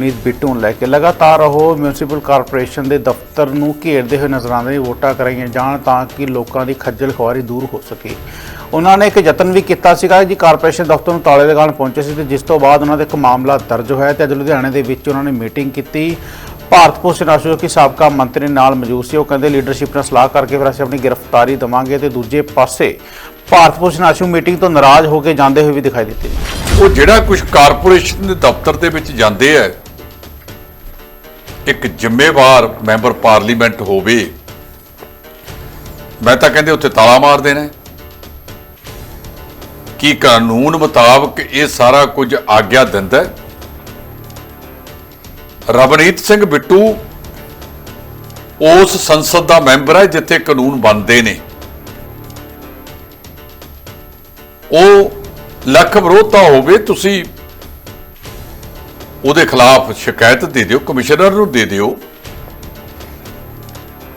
ਨੀਤ ਬਿੱਟੂ ਨੂੰ ਲੈ ਕੇ ਲਗਾਤਾਰ ਉਹ ਮਿਊਨਿਸਪਲ ਕਾਰਪੋਰੇਸ਼ਨ ਦੇ ਦਫ਼ਤਰ ਨੂੰ ਘੇਰਦੇ ਹੋਏ ਨਜ਼ਰ ਆਉਂਦੇ ਨੇ, ਵੋਟਾਂ ਕਰਾਈਆਂ ਜਾਣ ਤਾਂ ਕਿ ਲੋਕਾਂ ਦੀ ਖੱਜਲ ਖੁਆਰੀ ਦੂਰ ਹੋ ਸਕੇ। ਉਹਨਾਂ ਨੇ ਇੱਕ ਯਤਨ ਵੀ ਕੀਤਾ ਸੀਗਾ ਜੀ, ਕਾਰਪੋਰੇਸ਼ਨ ਦਫ਼ਤਰ ਨੂੰ ਤਾਲੇ ਲਗਾਉਣ ਪਹੁੰਚੇ ਸੀ ਤੇ ਜਿਸ ਤੋਂ ਬਾਅਦ ਉਹਨਾਂ ਦੇ ਇੱਕ ਮਾਮਲਾ ਦਰਜ ਹੋਇਆ ਤੇ ਅੱਜ ਲੁਧਿਆਣੇ ਦੇ ਵਿੱਚ ਉਹਨਾਂ ਨੇ ਮੀਟਿੰਗ ਕੀਤੀ। ਭਾਰਤ ਭੂਸ਼ਣ ਆਸ਼ੂ ਕਿ ਸਾਬਕਾ ਮੰਤਰੀ ਨਾਲ ਮੌਜੂਦ ਸੀ। ਉਹ ਕਹਿੰਦੇ, ਲੀਡਰਸ਼ਿਪ ਨਾਲ ਸਲਾਹ ਕਰਕੇ ਫਿਰ ਅਸੀਂ ਆਪਣੀ ਗ੍ਰਿਫਤਾਰੀ ਦਵਾਂਗੇ ਤੇ ਦੂਜੇ ਪਾਸੇ ਭਾਰਤ ਭੂਸ਼ਣ ਆਸ਼ੂ ਮੀਟਿੰਗ ਤੋਂ ਨਾਰਾਜ਼ ਹੋ ਕੇ ਜਾਂਦੇ ਹੋਏ ਵੀ ਦਿਖਾਈ ਦਿੱਤੇ ਉਹ ਜਿਹੜਾ ਕੁਝ ਕਾਰਪੋਰੇਸ਼ਨ ਦੇ ਦਫ਼ਤਰ ਦੇ ਵਿੱਚ ਜਾਂਦੇ ਆ ਇੱਕ ਜ਼ਿੰਮੇਵਾਰ ਮੈਂਬਰ ਪਾਰਲੀਮੈਂਟ ਹੋਵੇ, ਮੈਂ ਤਾਂ ਕਹਿੰਦੇ ਉੱਥੇ ਤਾਲਾ ਮਾਰ ਦੇਣਾ ਕੀ ਕਾਨੂੰਨ ਮੁਤਾਬਕ ਇਹ ਸਾਰਾ ਕੁਝ ਆਗਿਆ ਦਿੰਦਾ ਰਵਨੀਤ ਸਿੰਘ ਬਿੱਟੂ ਉਸ ਸੰਸਦ ਦਾ ਮੈਂਬਰ ਹੈ ਜਿੱਥੇ ਕਾਨੂੰਨ ਬਣਦੇ ਨੇ। ਉਹ ਲੱਖ ਵਿਰੋਧਤਾ ਹੋਵੇ, ਤੁਸੀਂ ਉਹਦੇ ਖਿਲਾਫ ਸ਼ਿਕਾਇਤ ਦੇ ਦਿਓ, ਕਮਿਸ਼ਨਰ ਨੂੰ ਦੇ ਦਿਓ।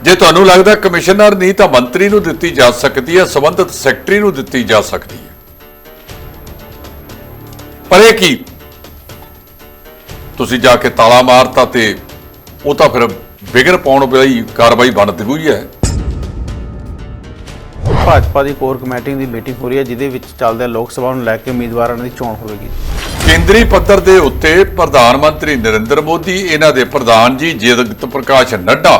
ਜੇ ਤੁਹਾਨੂੰ ਲੱਗਦਾ ਕਮਿਸ਼ਨਰ ਨਹੀਂ, ਤਾਂ ਮੰਤਰੀ ਨੂੰ ਦਿੱਤੀ ਜਾ ਸਕਦੀ ਹੈ, ਸੰਬੰਧਿਤ ਸੈਕਟਰੀ ਨੂੰ ਦਿੱਤੀ ਜਾ ਸਕਦੀ ਹੈ। ਪਰ ਇਹ ਕੀ? ਤੁਸੀਂ ਜਾ ਕੇ ਤਾਲਾ ਮਾਰਤਾ ਤੇ ਉਹ ਤਾਂ ਫਿਰ ਵਿਗੜ ਪਾਉਣ ਵਾਲੀ ਕਾਰਵਾਈ ਬਣਦੀ ਹੋਈ ਹੈ। ਭਾਜਪਾ ਦੀ ਕੋਰ ਕਮੇਟੀ ਦੀ ਮੀਟਿੰਗ ਹੋ ਰਹੀ ਹੈ, ਜਿਹਦੇ ਵਿੱਚ ਚੱਲਦੇ ਲੋਕ ਸਭਾ ਨੂੰ ਲੈ ਕੇ ਉਮੀਦਵਾਰਾਂ ਦੀ ਚੋਣ ਹੋਵੇਗੀ। ਕੇਂਦਰੀ ਪੱਧਰ ਦੇ ਉੱਤੇ ਪ੍ਰਧਾਨ ਮੰਤਰੀ ਨਰਿੰਦਰ ਮੋਦੀ, ਇਹਨਾਂ ਦੇ ਪ੍ਰਧਾਨ ਜੀ ਜਗਤ ਪ੍ਰਕਾਸ਼ ਨੱਡਾ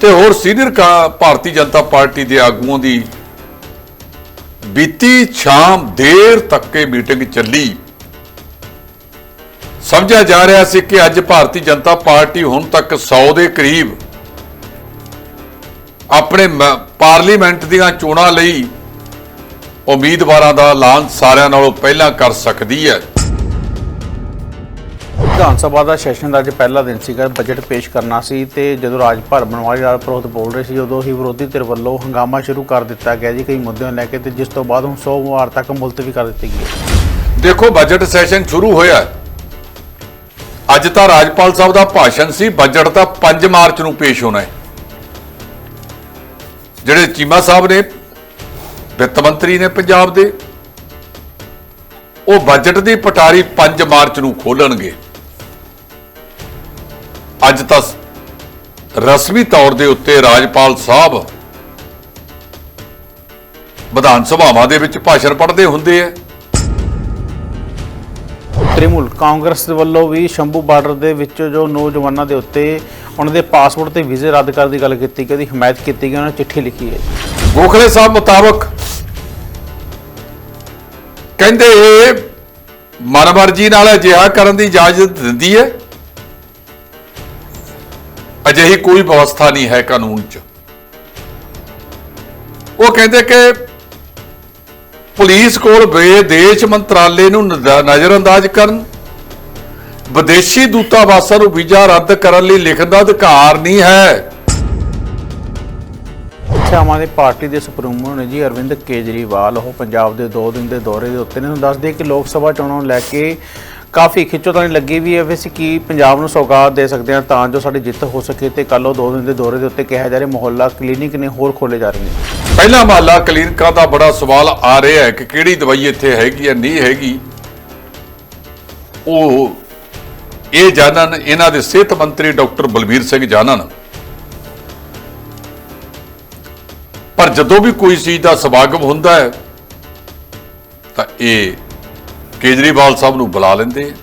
ਤੇ ਹੋਰ ਸੀਨੀਅਰ ਭਾਰਤੀ ਜਨਤਾ ਪਾਰਟੀ ਦੇ ਆਗੂਆਂ ਦੀ ਬੀਤੀ ਸ਼ਾਮ ਦੇਰ ਤੱਕ ਇਹ ਮੀਟਿੰਗ ਚੱਲੀ। ਸਮਝਿਆ ਜਾ ਰਿਹਾ ਸੀ ਕਿ ਅੱਜ ਭਾਰਤੀ ਜਨਤਾ ਪਾਰਟੀ ਹੁਣ ਤੱਕ 100 ਦੇ ਕਰੀਬ ਆਪਣੇ ਪਾਰਲੀਮੈਂਟ ਦੀਆਂ ਚੋਣਾਂ ਲਈ ਉਮੀਦਵਾਰਾਂ ਦਾ ਐਲਾਨ ਸਾਰਿਆਂ ਨਾਲੋਂ ਪਹਿਲਾਂ ਕਰ ਸਕਦੀ ਹੈ। ਵਿਧਾਨ ਸਭਾ ਦਾ ਸੈਸ਼ਨ ਦਾ ਅੱਜ ਪਹਿਲਾ ਦਿਨ ਸੀਗਾ ਬਜਟ ਪੇਸ਼ ਕਰਨਾ ਸੀ ਤੇ ਜਦੋਂ ਰਾਜ ਭਰ ਬਣਵਾਰੀ ਰਾਜ ਪ੍ਰੋਤ ਬੋਲ ਰਹੇ ਸੀ ਉਦੋਂ ਹੀ ਵਿਰੋਧੀ ਧਿਰ ਵੱਲੋਂ ਹੰਗਾਮਾ ਸ਼ੁਰੂ ਕਰ ਦਿੱਤਾ ਗਿਆ ਜੀ ਕਈ ਮੁੱਦਿਆਂ ਲੈ ਕੇ ਤੇ ਜਿਸ ਤੋਂ ਬਾਅਦ ਹੁਣ ਸੋਮਵਾਰ ਤੱਕ ਮੁਲਤਵੀ ਕਰ ਦਿੱਤੀ ਗਈ ਦੇਖੋ ਬਜਟ ਸੈਸ਼ਨ ਸ਼ੁਰੂ ਹੋਇਆ। ਅੱਜ ਤਾਂ ਰਾਜਪਾਲ ਸਾਹਿਬ ਦਾ ਭਾਸ਼ਣ ਸੀ ਬਜਟ ਤਾਂ 5 ਮਾਰਚ ਨੂੰ ਪੇਸ਼ ਹੋਣਾ ਹੈ। ਜਿਹੜੇ ਚੀਮਾ ਸਾਹਿਬ ਨੇ ਵਿੱਤ ਮੰਤਰੀ ਨੇ ਪੰਜਾਬ ਦੇ। ਉਹ ਬਜਟ ਦੀ ਪਟਾਰੀ 5 ਮਾਰਚ ਨੂੰ ਖੋਲਣਗੇ। ਅੱਜ ਤਾਂ ਰਸਮੀ ਤੌਰ ਦੇ ਉੱਤੇ ਰਾਜਪਾਲ ਸਾਹਿਬ ਵਿਧਾਨ ਸਭਾਵਾਂ ਦੇ ਵਿੱਚ ਭਾਸ਼ਣ ਪੜ੍ਹਦੇ ਹੁੰਦੇ ਆ। ਤ੍ਰਿਮੂਲ, ਕਾਂਗਰਸ ਵੱਲੋਂ ਵੀ ਸ਼ੰਭੂ ਬਾਰਡਰ ਦੇ ਵਿੱਚ ਜੋ ਨੌਜਵਾਨਾਂ ਦੇ ਉੱਤੇ ਉਹਨਾਂ ਦੇ ਪਾਸਪੋਰਟ ਤੇ ਵੀਜ਼ੇ ਰੱਦ ਕਰਨ ਦੀ ਗੱਲ ਕੀਤੀ ਗਈ ਉਹਦੀ ਹਮਾਇਤ ਕੀਤੀ ਗਈ, ਉਹਨਾਂ ਨੇ ਚਿੱਠੀ ਲਿਖੀ ਹੈ। ਗੋਖਲੇ ਸਾਹਿਬ ਮੁਤਾਬਕ ਕਹਿੰਦੇ ਇਹ ਮਨਮਰਜ਼ੀ ਨਾਲ ਅਜਿਹਾ ਕਰਨ ਦੀ ਇਜਾਜ਼ਤ ਦਿੰਦੀ ਹੈ। ਅਜਿਹੀ ਕੋਈ ਵਿਵਸਥਾ ਨਹੀਂ ਹੈ ਕਾਨੂੰਨ 'ਚ। ਉਹ ਕਹਿੰਦੇ ਕਿ ਪੁਲਿਸ ਕੋਲ ਵਿਦੇਸ਼ ਮੰਤਰਾਲੇ ਨੂੰ ਨਜ਼ਰਅੰਦਾਜ਼ ਕਰਨ ਵਿਦੇਸ਼ੀ ਦੂਤਾਵਾਸਾਂ ਨੂੰ ਵੀਜ਼ਾ ਰੱਦ ਕਰਨ ਲਈ ਲਿਖਣ ਦਾ ਅਧਿਕਾਰ ਨਹੀਂ ਹੈ। ਇੱਥੇ ਆਮ ਆਦਮੀ ਪਾਰਟੀ ਦੇ ਸੁਪਰੀਮੋ ਨੇ ਜੀ ਅਰਵਿੰਦ ਕੇਜਰੀਵਾਲ ਉਹ ਪੰਜਾਬ ਦੇ 2 ਦਿਨ ਦੇ ਦੌਰੇ ਦੇ ਉੱਤੇ ਨੇ। ਤੁਹਾਨੂੰ ਦੱਸ ਦਈਏ ਕਿ ਲੋਕ ਸਭਾ ਚੋਣਾਂ ਨੂੰ ਲੈ ਕੇ ਕਾਫੀ ਖਿੱਚੋਤਾਣੀ ਲੱਗੀ ਵੀ ਹੈ। ਵੀ ਅਸੀਂ ਕੀ ਪੰਜਾਬ ਨੂੰ ਸੌਗਾਤ ਦੇ ਸਕਦੇ ਹਾਂ ਤਾਂ ਜੋ ਸਾਡੀ ਜਿੱਤ ਹੋ ਸਕੇ ਤੇ ਕੱਲ ਉਹ 2 ਦਿਨ ਦੇ ਦੌਰੇ ਦੇ ਉੱਤੇ ਕਿਹਾ ਜਾ ਰਿਹਾ ਮੁਹੱਲਾ ਕਲੀਨਿਕ ਨੇ ਹੋਰ ਖੋਲੇ ਜਾ ਰਹੇ ਨੇ। ਪਹਿਲਾ ਮਹੱਲਾ ਕਲੀਨਿਕਾਂ ਦਾ ਬੜਾ ਸਵਾਲ ਆ ਰਿਹਾ ਹੈ ਕਿ ਕਿਹੜੀ ਦਵਾਈ ਇੱਥੇ ਹੈਗੀ ਹੈ ਨਹੀਂ ਹੈਗੀ? ਉਹ ਇਹ ਜਾਣਨ, ਇਹਨਾਂ ਦੇ ਸਿਹਤ ਮੰਤਰੀ ਡਾਕਟਰ ਬਲਬੀਰ ਸਿੰਘ ਜਾਣਨ। ਪਰ ਜਦੋਂ ਵੀ ਕੋਈ ਚੀਜ਼ ਦਾ ਸਮਾਗਮ ਹੁੰਦਾ ਹੈ, ਤਾਂ ਇਹ ਕੇਜਰੀਵਾਲ ਸਾਹਿਬ ਨੂੰ ਬੁਲਾ ਲੈਂਦੇ ਆ।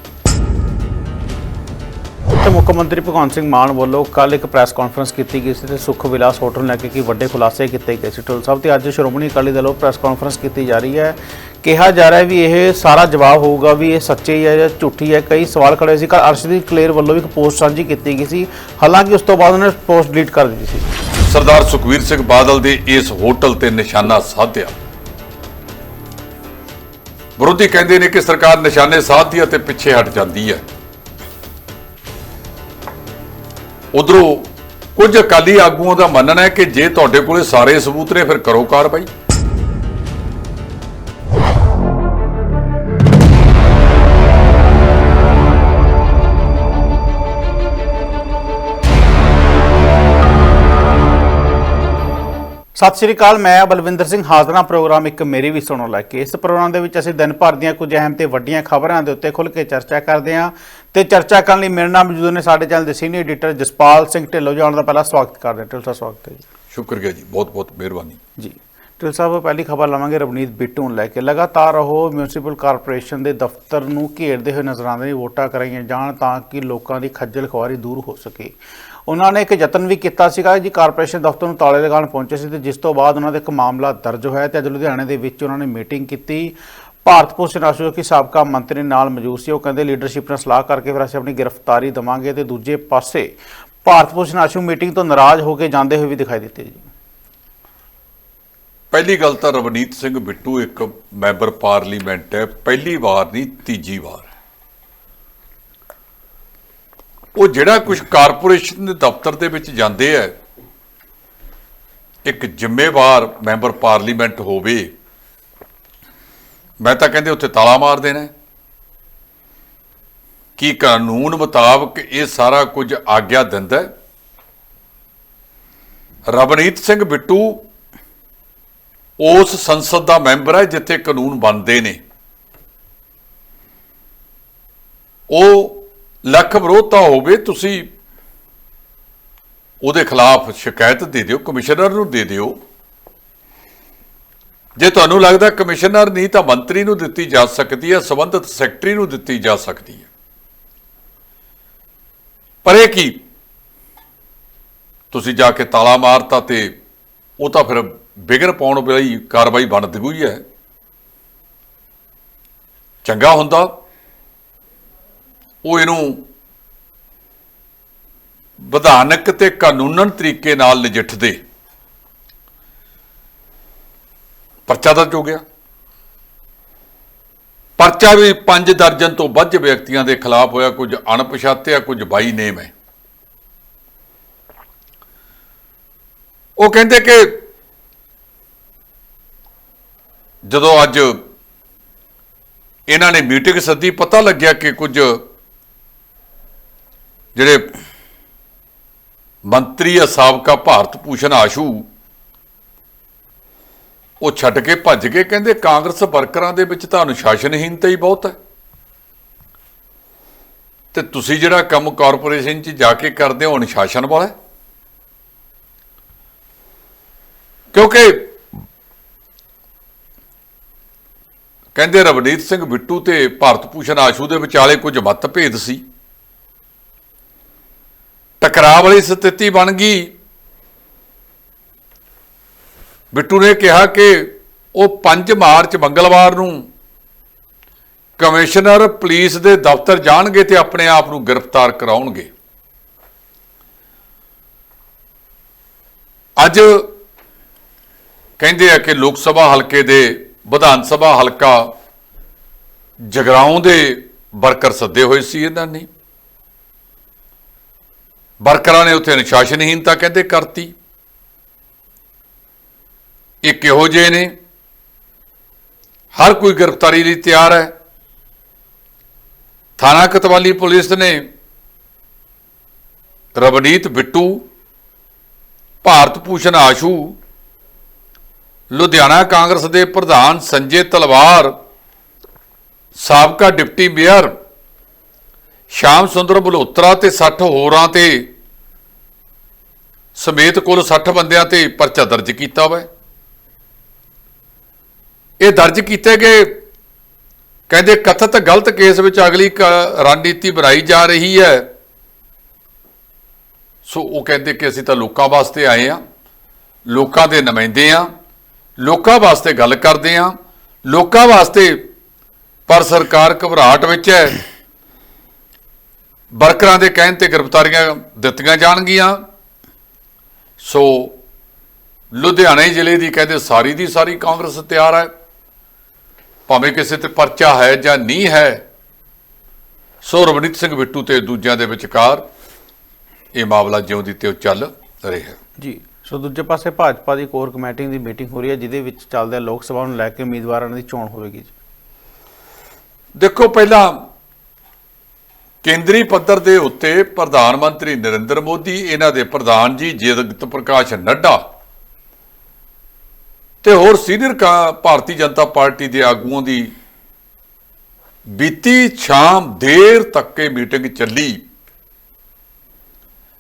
ਤੇ ਮੁੱਖ ਮੰਤਰੀ ਭਗਵੰਤ ਸਿੰਘ ਮਾਨ ਵੱਲੋਂ ਕੱਲ ਇੱਕ ਪ੍ਰੈਸ ਕਾਨਫਰੰਸ ਕੀਤੀ ਗਈ ਸੀ ਤੇ ਸੁਖ ਵਿਲਾਸ ਹੋਟਲ ਲੈ ਕੇ ਕੀ ਵੱਡੇ ਖੁਲਾਸੇ ਕੀਤੇ ਗਏ ਸੀ। ਟੋਲ ਸਾਹਿਬ ਤੇ ਅੱਜ ਸ਼੍ਰੋਮਣੀ ਅਕਾਲੀ ਦਲ ਵੱਲੋਂ ਪ੍ਰੈਸ ਕਾਨਫਰੰਸ ਕੀਤੀ ਜਾ ਰਹੀ ਹੈ। ਕਿਹਾ ਜਾ ਰਿਹਾ ਵੀ ਇਹ ਸਾਰਾ ਜਵਾਬ ਹੋਊਗਾ ਵੀ ਇਹ ਸੱਚੀ ਹੈ ਜਾਂ ਝੂਠੀ ਹੈ। ਕਈ ਸਵਾਲ ਖੜੇ ਸੀ। ਕੱਲ ਅਰਸ਼ਦੀਪ ਕਲੇਰ ਵੱਲੋਂ ਵੀ ਇੱਕ ਪੋਸਟ ਸਾਂਝੀ ਕੀਤੀ ਗਈ ਸੀ। ਹਾਲਾਂਕਿ ਉਸ ਤੋਂ ਬਾਅਦ ਉਹਨੇ ਪੋਸਟ ਡਿਲੀਟ ਕਰ ਦਿੱਤੀ ਸੀ। ਸਰਦਾਰ ਸੁਖਵੀਰ ਸਿੰਘ ਬਾਦਲ ਦੇ ਇਸ ਹੋਟਲ ਤੇ ਨਿਸ਼ਾਨਾ ਸਾਧਿਆ। ਵਿਰੋਧੀ ਕਹਿੰਦੇ ਨੇ ਕਿ ਸਰਕਾਰ ਨਿਸ਼ਾਨੇ ਸਾਧਦੀ ਹੈ ਤੇ ਪਿੱਛੇ ਹਟ ਜਾਂਦੀ ਹੈ। ਉਧਰੋਂ ਕੁਝ ਅਕਾਲੀ ਆਗੂਆਂ ਦਾ ਮੰਨਣਾ ਹੈ ਕਿ ਜੇ ਤੁਹਾਡੇ ਕੋਲੇ ਸਾਰੇ ਸਬੂਤ ਨੇ, ਫਿਰ ਕਰੋ ਕਾਰਵਾਈ। ਸਤਿ ਸ਼੍ਰੀ ਅਕਾਲ ਮੈਂ ਬਲਵਿੰਦਰ ਸਿੰਘ ਹਾਜ਼ਰਾਂ ਪ੍ਰੋਗਰਾਮ ਇੱਕ ਮੇਰੀ ਵੀ ਸੁਣੋ ਲੈ ਕੇ। ਇਸ ਪ੍ਰੋਗਰਾਮ ਦੇ ਵਿੱਚ ਅਸੀਂ ਦਿਨ ਭਰ ਦੀਆਂ ਕੁਝ ਅਹਿਮ ਤੇ ਵੱਡੀਆਂ ਖਬਰਾਂ ਦੇ ਉੱਤੇ ਖੁੱਲ੍ਹ ਕੇ ਚਰਚਾ ਕਰਦੇ ਹਾਂ ਤੇ ਚਰਚਾ ਕਰਨ ਲਈ ਮੇਰੇ ਨਾਲ ਮੌਜੂਦ ਨੇ ਸਾਡੇ ਚੈਨਲ ਦੇ ਸੀਨੀਅਰ ਐਡੀਟਰ ਜਸਪਾਲ ਸਿੰਘ ਢਿੱਲੋਂ ਜੀ ਉਹਨਾਂ ਦਾ ਪਹਿਲਾ ਸਵਾਗਤ ਕਰਦੇ ਹਾਂ। ਢਿੱਲੋਂ ਸਾਹਿਬ ਸਵਾਗਤ ਹੈ ਜੀ। ਸ਼ੁਕਰੀਆ ਜੀ ਬਹੁਤ ਬਹੁਤ ਮਿਹਰਬਾਨੀ। ਜੀ ਢਿੱਲੋਂ ਸਾਹਿਬ ਪਹਿਲੀ ਖਬਰ ਲਵਾਂਗੇ ਰਵਨੀਤ ਬਿੱਟੂ ਨੂੰ ਲੈ ਕੇ। ਲਗਾਤਾਰ ਉਹ ਮਿਊਨਿਸਪਲ ਕਾਰਪੋਰੇਸ਼ਨ ਦੇ ਦਫ਼ਤਰ ਨੂੰ ਘੇਰਦੇ ਹੋਏ ਨਜ਼ਰ ਆਉਂਦੇ ਨੇ ਵੋਟਾਂ ਕਰਾਈਆਂ ਜਾਣ ਤਾਂ ਕਿ ਲੋਕਾਂ ਦੀ ਖੱਜਲ ਖੁਆਰੀ ਦੂਰ ਹੋ ਸਕੇ। ਉਹਨਾਂ ਨੇ ਇੱਕ ਯਤਨ ਵੀ ਕੀਤਾ ਸੀਗਾ ਜੀ, ਕਾਰਪੋਰੇਸ਼ਨ ਦਫ਼ਤਰ ਨੂੰ ਤਾਲੇ ਲਗਾਉਣ ਪਹੁੰਚੇ ਸੀ ਤੇ ਜਿਸ ਤੋਂ ਬਾਅਦ ਉਹਨਾਂ ਦੇ ਇੱਕ ਮਾਮਲਾ ਦਰਜ ਹੋਇਆ ਤੇ ਅੱਜ ਲੁਧਿਆਣੇ ਦੇ ਵਿੱਚ ਉਹਨਾਂ ਨੇ ਮੀਟਿੰਗ ਕੀਤੀ। ਭਾਰਤ ਭੂਸ਼ਣ ਆਸ਼ੂ ਜੋ ਕਿ ਸਾਬਕਾ ਮੰਤਰੀ ਨਾਲ ਮੌਜੂਦ ਸੀ। ਉਹ ਕਹਿੰਦੇ, ਲੀਡਰਸ਼ਿਪ ਨਾਲ ਸਲਾਹ ਕਰਕੇ ਫਿਰ ਅਸੀਂ ਆਪਣੀ ਗ੍ਰਿਫਤਾਰੀ ਦਵਾਂਗੇ ਤੇ ਦੂਜੇ ਪਾਸੇ ਭਾਰਤ ਭੂਸ਼ਣ ਆਸ਼ੂ ਮੀਟਿੰਗ ਤੋਂ ਨਾਰਾਜ਼ ਹੋ ਕੇ ਜਾਂਦੇ ਹੋਏ ਵੀ ਦਿਖਾਈ ਦਿੱਤੇ ਜੀ। ਪਹਿਲੀ ਗੱਲ ਤਾਂ ਰਵਨੀਤ ਸਿੰਘ ਬਿੱਟੂ ਇੱਕ ਮੈਂਬਰ ਪਾਰਲੀਮੈਂਟ ਹੈ, ਪਹਿਲੀ ਵਾਰ ਨਹੀਂ, ਤੀਜੀ ਵਾਰ। ਉਹ ਜਿਹੜਾ ਕੁਝ ਕਾਰਪੋਰੇਸ਼ਨ ਦੇ ਦਫ਼ਤਰ ਦੇ ਵਿੱਚ ਜਾਂਦੇ ਆ, ਇੱਕ ਜ਼ਿੰਮੇਵਾਰ ਮੈਂਬਰ ਪਾਰਲੀਮੈਂਟ ਹੋਵੇ, ਮੈਂ ਤਾਂ ਕਹਿੰਦੇ ਉੱਥੇ ਤਾਲਾ ਮਾਰ ਦੇਣਾ ਹੈ। ਕੀ ਕਾਨੂੰਨ ਮੁਤਾਬਕ ਇਹ ਸਾਰਾ ਕੁਝ ਆਗਿਆ ਦਿੰਦਾ ਰਵਨੀਤ ਸਿੰਘ ਬਿੱਟੂ ਉਸ ਸੰਸਦ ਦਾ ਮੈਂਬਰ ਹੈ ਜਿੱਥੇ ਕਾਨੂੰਨ ਬਣਦੇ ਨੇ ਉਹ ਲੱਖ ਵਿਰੋਧਤਾ ਹੋਵੇ, ਤੁਸੀਂ ਉਹਦੇ ਖਿਲਾਫ ਸ਼ਿਕਾਇਤ ਦੇ ਦਿਓ, ਕਮਿਸ਼ਨਰ ਨੂੰ ਦੇ ਦਿਓ। ਜੇ ਤੁਹਾਨੂੰ ਲੱਗਦਾ ਕਮਿਸ਼ਨਰ ਨਹੀਂ, ਤਾਂ ਮੰਤਰੀ ਨੂੰ ਦਿੱਤੀ ਜਾ ਸਕਦੀ ਹੈ, ਸੰਬੰਧਿਤ ਸੈਕਟਰੀ ਨੂੰ ਦਿੱਤੀ ਜਾ ਸਕਦੀ ਹੈ। ਪਰ ਇਹ ਕੀ? ਤੁਸੀਂ ਜਾ ਕੇ ਤਾਲਾ ਮਾਰਤਾ ਤੇ ਉਹ ਤਾਂ ਫਿਰ ਬਿਗਰ ਪਾਉਣ ਵਾਲੀ ਕਾਰਵਾਈ ਬਣਦੀ ਹੋਈ ਹੈ। ਚੰਗਾ ਹੁੰਦਾ। ਉਹ ਇਹਨੂੰ ਵਿਧਾਨਕ ਤੇ ਕਾਨੂੰਨਨ ਤਰੀਕੇ ਨਾਲ ਨਜਿੱਠਦੇ। ਪਰਚਾ ਦਰਜ ਹੋ ਗਿਆ। ਪਰਚਾ ਵੀ 5 ਦਰਜਨ ਤੋਂ ਵੱਧ ਵਿਅਕਤੀਆਂ ਦੇ ਖਿਲਾਫ ਹੋਇਆ। ਕੁਝ ਅਣਪਛਾਤੇ ਆ, ਕੁਝ ਬਾਈ ਨੇਮ ਹੈ। ਉਹ ਕਹਿੰਦੇ ਕਿ ਜਦੋਂ ਅੱਜ ਇਹਨਾਂ ਨੇ ਮੀਟਿੰਗ ਸੱਦੀ, ਪਤਾ ਲੱਗਿਆ ਕਿ ਕੁਝ ਜਿਹੜੇ ਮੰਤਰੀ ਆ ਸਾਬਕਾ ਭਾਰਤ ਭੂਸ਼ਣ ਆਸ਼ੂ, ਉਹ ਛੱਡ ਕੇ ਭੱਜ ਕੇ ਕਹਿੰਦੇ ਕਾਂਗਰਸ ਵਰਕਰਾਂ ਦੇ ਵਿੱਚ ਤਾਂ ਅਨੁਸ਼ਾਸਨਹੀਨਤਾ ਹੀ ਬਹੁਤ ਹੈ। ਤੇ ਤੁਸੀਂ ਜਿਹੜਾ ਕੰਮ ਕਾਰਪੋਰੇਸ਼ਨ 'ਚ ਜਾ ਕੇ ਕਰਦੇ ਹੋ ਅਨੁਸ਼ਾਸਨ ਵਾਲਾ ਕਿਉਂਕਿ ਕਹਿੰਦੇ ਰਵਨੀਤ ਸਿੰਘ ਬਿੱਟੂ ਤੇ ਭਾਰਤ ਭੂਸ਼ਣ ਆਸ਼ੂ ਦੇ ਵਿਚਾਲੇ ਕੁਝ ਮਤਭੇਦ ਸੀ। ਟਕਰਾਅ ਵਾਲੀ ਸਥਿਤੀ ਬਣ ਗਈ। ਬਿੱਟੂ ਨੇ ਕਿਹਾ ਕਿ ਉਹ 5 ਮਾਰਚ ਮੰਗਲਵਾਰ ਨੂੰ ਕਮਿਸ਼ਨਰ ਪੁਲਿਸ ਦੇ ਦਫ਼ਤਰ ਜਾਣਗੇ ਤੇ ਆਪਣੇ ਆਪ ਨੂੰ ਗ੍ਰਿਫਤਾਰ ਕਰਾਉਣਗੇ। ਅੱਜ ਕਹਿੰਦੇ ਆ ਕਿ ਲੋਕ ਸਭਾ ਹਲਕੇ ਦੇ ਵਿਧਾਨ ਸਭਾ ਹਲਕਾ ਜਗਰਾਉਂ ਦੇ ਵਰਕਰ ਸੱਦੇ ਹੋਏ ਸੀ ਇਹਨਾਂ ਨੇ। ਵਰਕਰਾਂ ਨੇ ਉੱਥੇ ਅਨੁਸ਼ਾਸਨਹੀਨਤਾ ਕਹਿੰਦੇ ਕਰਤੀ। ਇਹ ਕਿਹੋ ਜਿਹੇ ਨੇ? ਹਰ ਕੋਈ ਗ੍ਰਿਫਤਾਰੀ ਲਈ ਤਿਆਰ ਹੈ। ਥਾਣਾ ਕਤਵਾਲੀ ਪੁਲਿਸ ਨੇ ਰਵਨੀਤ ਬਿੱਟੂ, ਭਾਰਤ ਭੂਸ਼ਣ ਆਸ਼ੂ, ਲੁਧਿਆਣਾ ਕਾਂਗਰਸ ਦੇ ਪ੍ਰਧਾਨ ਸੰਜੇ ਤਲਵਾਰ, ਸਾਬਕਾ ਡਿਪਟੀ ਮੇਅਰ ਸ਼ਾਮ ਸੁੰਦਰ ਮਲਹੋਤਰਾ ਤੇ 60 ਹੋਰਾਂ ਤੇ ਸਮੇਤ ਕੁੱਲ 60 ਬੰਦਿਆਂ ਤੇ ਪਰਚਾ ਦਰਜ ਕੀਤਾ ਵਾ। ਇਹ ਦਰਜ ਕੀਤੇ ਗਏ ਕਹਿੰਦੇ ਕਥਿਤ ਗਲਤ ਕੇਸ ਵਿੱਚ ਅਗਲੀ ਕ- ਰਣਨੀਤੀ ਬਣਾਈ ਜਾ ਰਹੀ ਹੈ। ਸੋ ਉਹ ਕਹਿੰਦੇ ਕਿ ਅਸੀਂ ਤਾਂ ਲੋਕਾਂ ਵਾਸਤੇ ਆਏ ਆ ਲੋਕਾਂ ਦੇ ਨੁਮਾਇੰਦੇ ਆ ਲੋਕਾਂ ਵਾਸਤੇ ਗੱਲ ਕਰਦੇ ਆ ਲੋਕਾਂ ਵਾਸਤੇ ਪਰ ਸਰਕਾਰ ਘਬਰਾਹਟ ਵਿੱਚ ਹੈ। ਵਰਕਰਾਂ ਦੇ ਕਹਿਣ ਤੇ ਗ੍ਰਿਫਤਾਰੀਆਂ ਦਿੱਤੀਆਂ ਜਾਣਗੀਆਂ। ਸੋ ਲੁਧਿਆਣੇ ਜ਼ਿਲ੍ਹੇ ਦੀ ਕਹਿੰਦੇ ਸਾਰੀ ਦੀ ਸਾਰੀ ਕਾਂਗਰਸ ਤਿਆਰ ਹੈ। ਭਾਵੇਂ ਕਿਸੇ ਤੇ ਪਰਚਾ ਹੈ ਜਾਂ ਨਹੀਂ ਹੈ ਸੋ ਰਵਨੀਤ ਸਿੰਘ ਬਿੱਟੂ ਤੇ ਦੂਜਿਆਂ ਦੇ ਵਿਚਕਾਰ ਇਹ ਮਾਮਲਾ ਜਿਉਂ ਦੀ ਤਿਉਂ ਚੱਲ ਰਿਹਾ ਜੀ ਸੋ ਦੂਜੇ ਪਾਸੇ ਭਾਜਪਾ ਦੀ ਕੋਰ ਕਮੇਟੀ ਦੀ ਮੀਟਿੰਗ ਹੋ ਰਹੀ ਹੈ ਜਿਹਦੇ ਵਿੱਚ ਚੱਲਦਾ ਲੋਕ ਸਭਾ ਨੂੰ ਲੈ ਕੇ ਉਮੀਦਵਾਰਾਂ ਦੀ ਚੋਣ ਹੋਵੇਗੀ ਜੀ। ਦੇਖੋ ਪਹਿਲਾਂ ਕੇਂਦਰੀ ਪੱਧਰ ਦੇ ਉੱਤੇ ਪ੍ਰਧਾਨ ਮੰਤਰੀ ਨਰਿੰਦਰ ਮੋਦੀ, ਇਹਨਾਂ ਦੇ ਪ੍ਰਧਾਨ ਜੀ ਜਗਤ ਪ੍ਰਕਾਸ਼ ਨੱਡਾ ਤੇ ਹੋਰ ਸੀਨੀਅਰ ਕਾ- ਭਾਰਤੀ ਜਨਤਾ ਪਾਰਟੀ ਦੇ ਆਗੂਆਂ ਦੀ ਬੀਤੀ ਸ਼ਾਮ ਦੇਰ ਤੱਕ ਇਹ ਮੀਟਿੰਗ ਚੱਲੀ।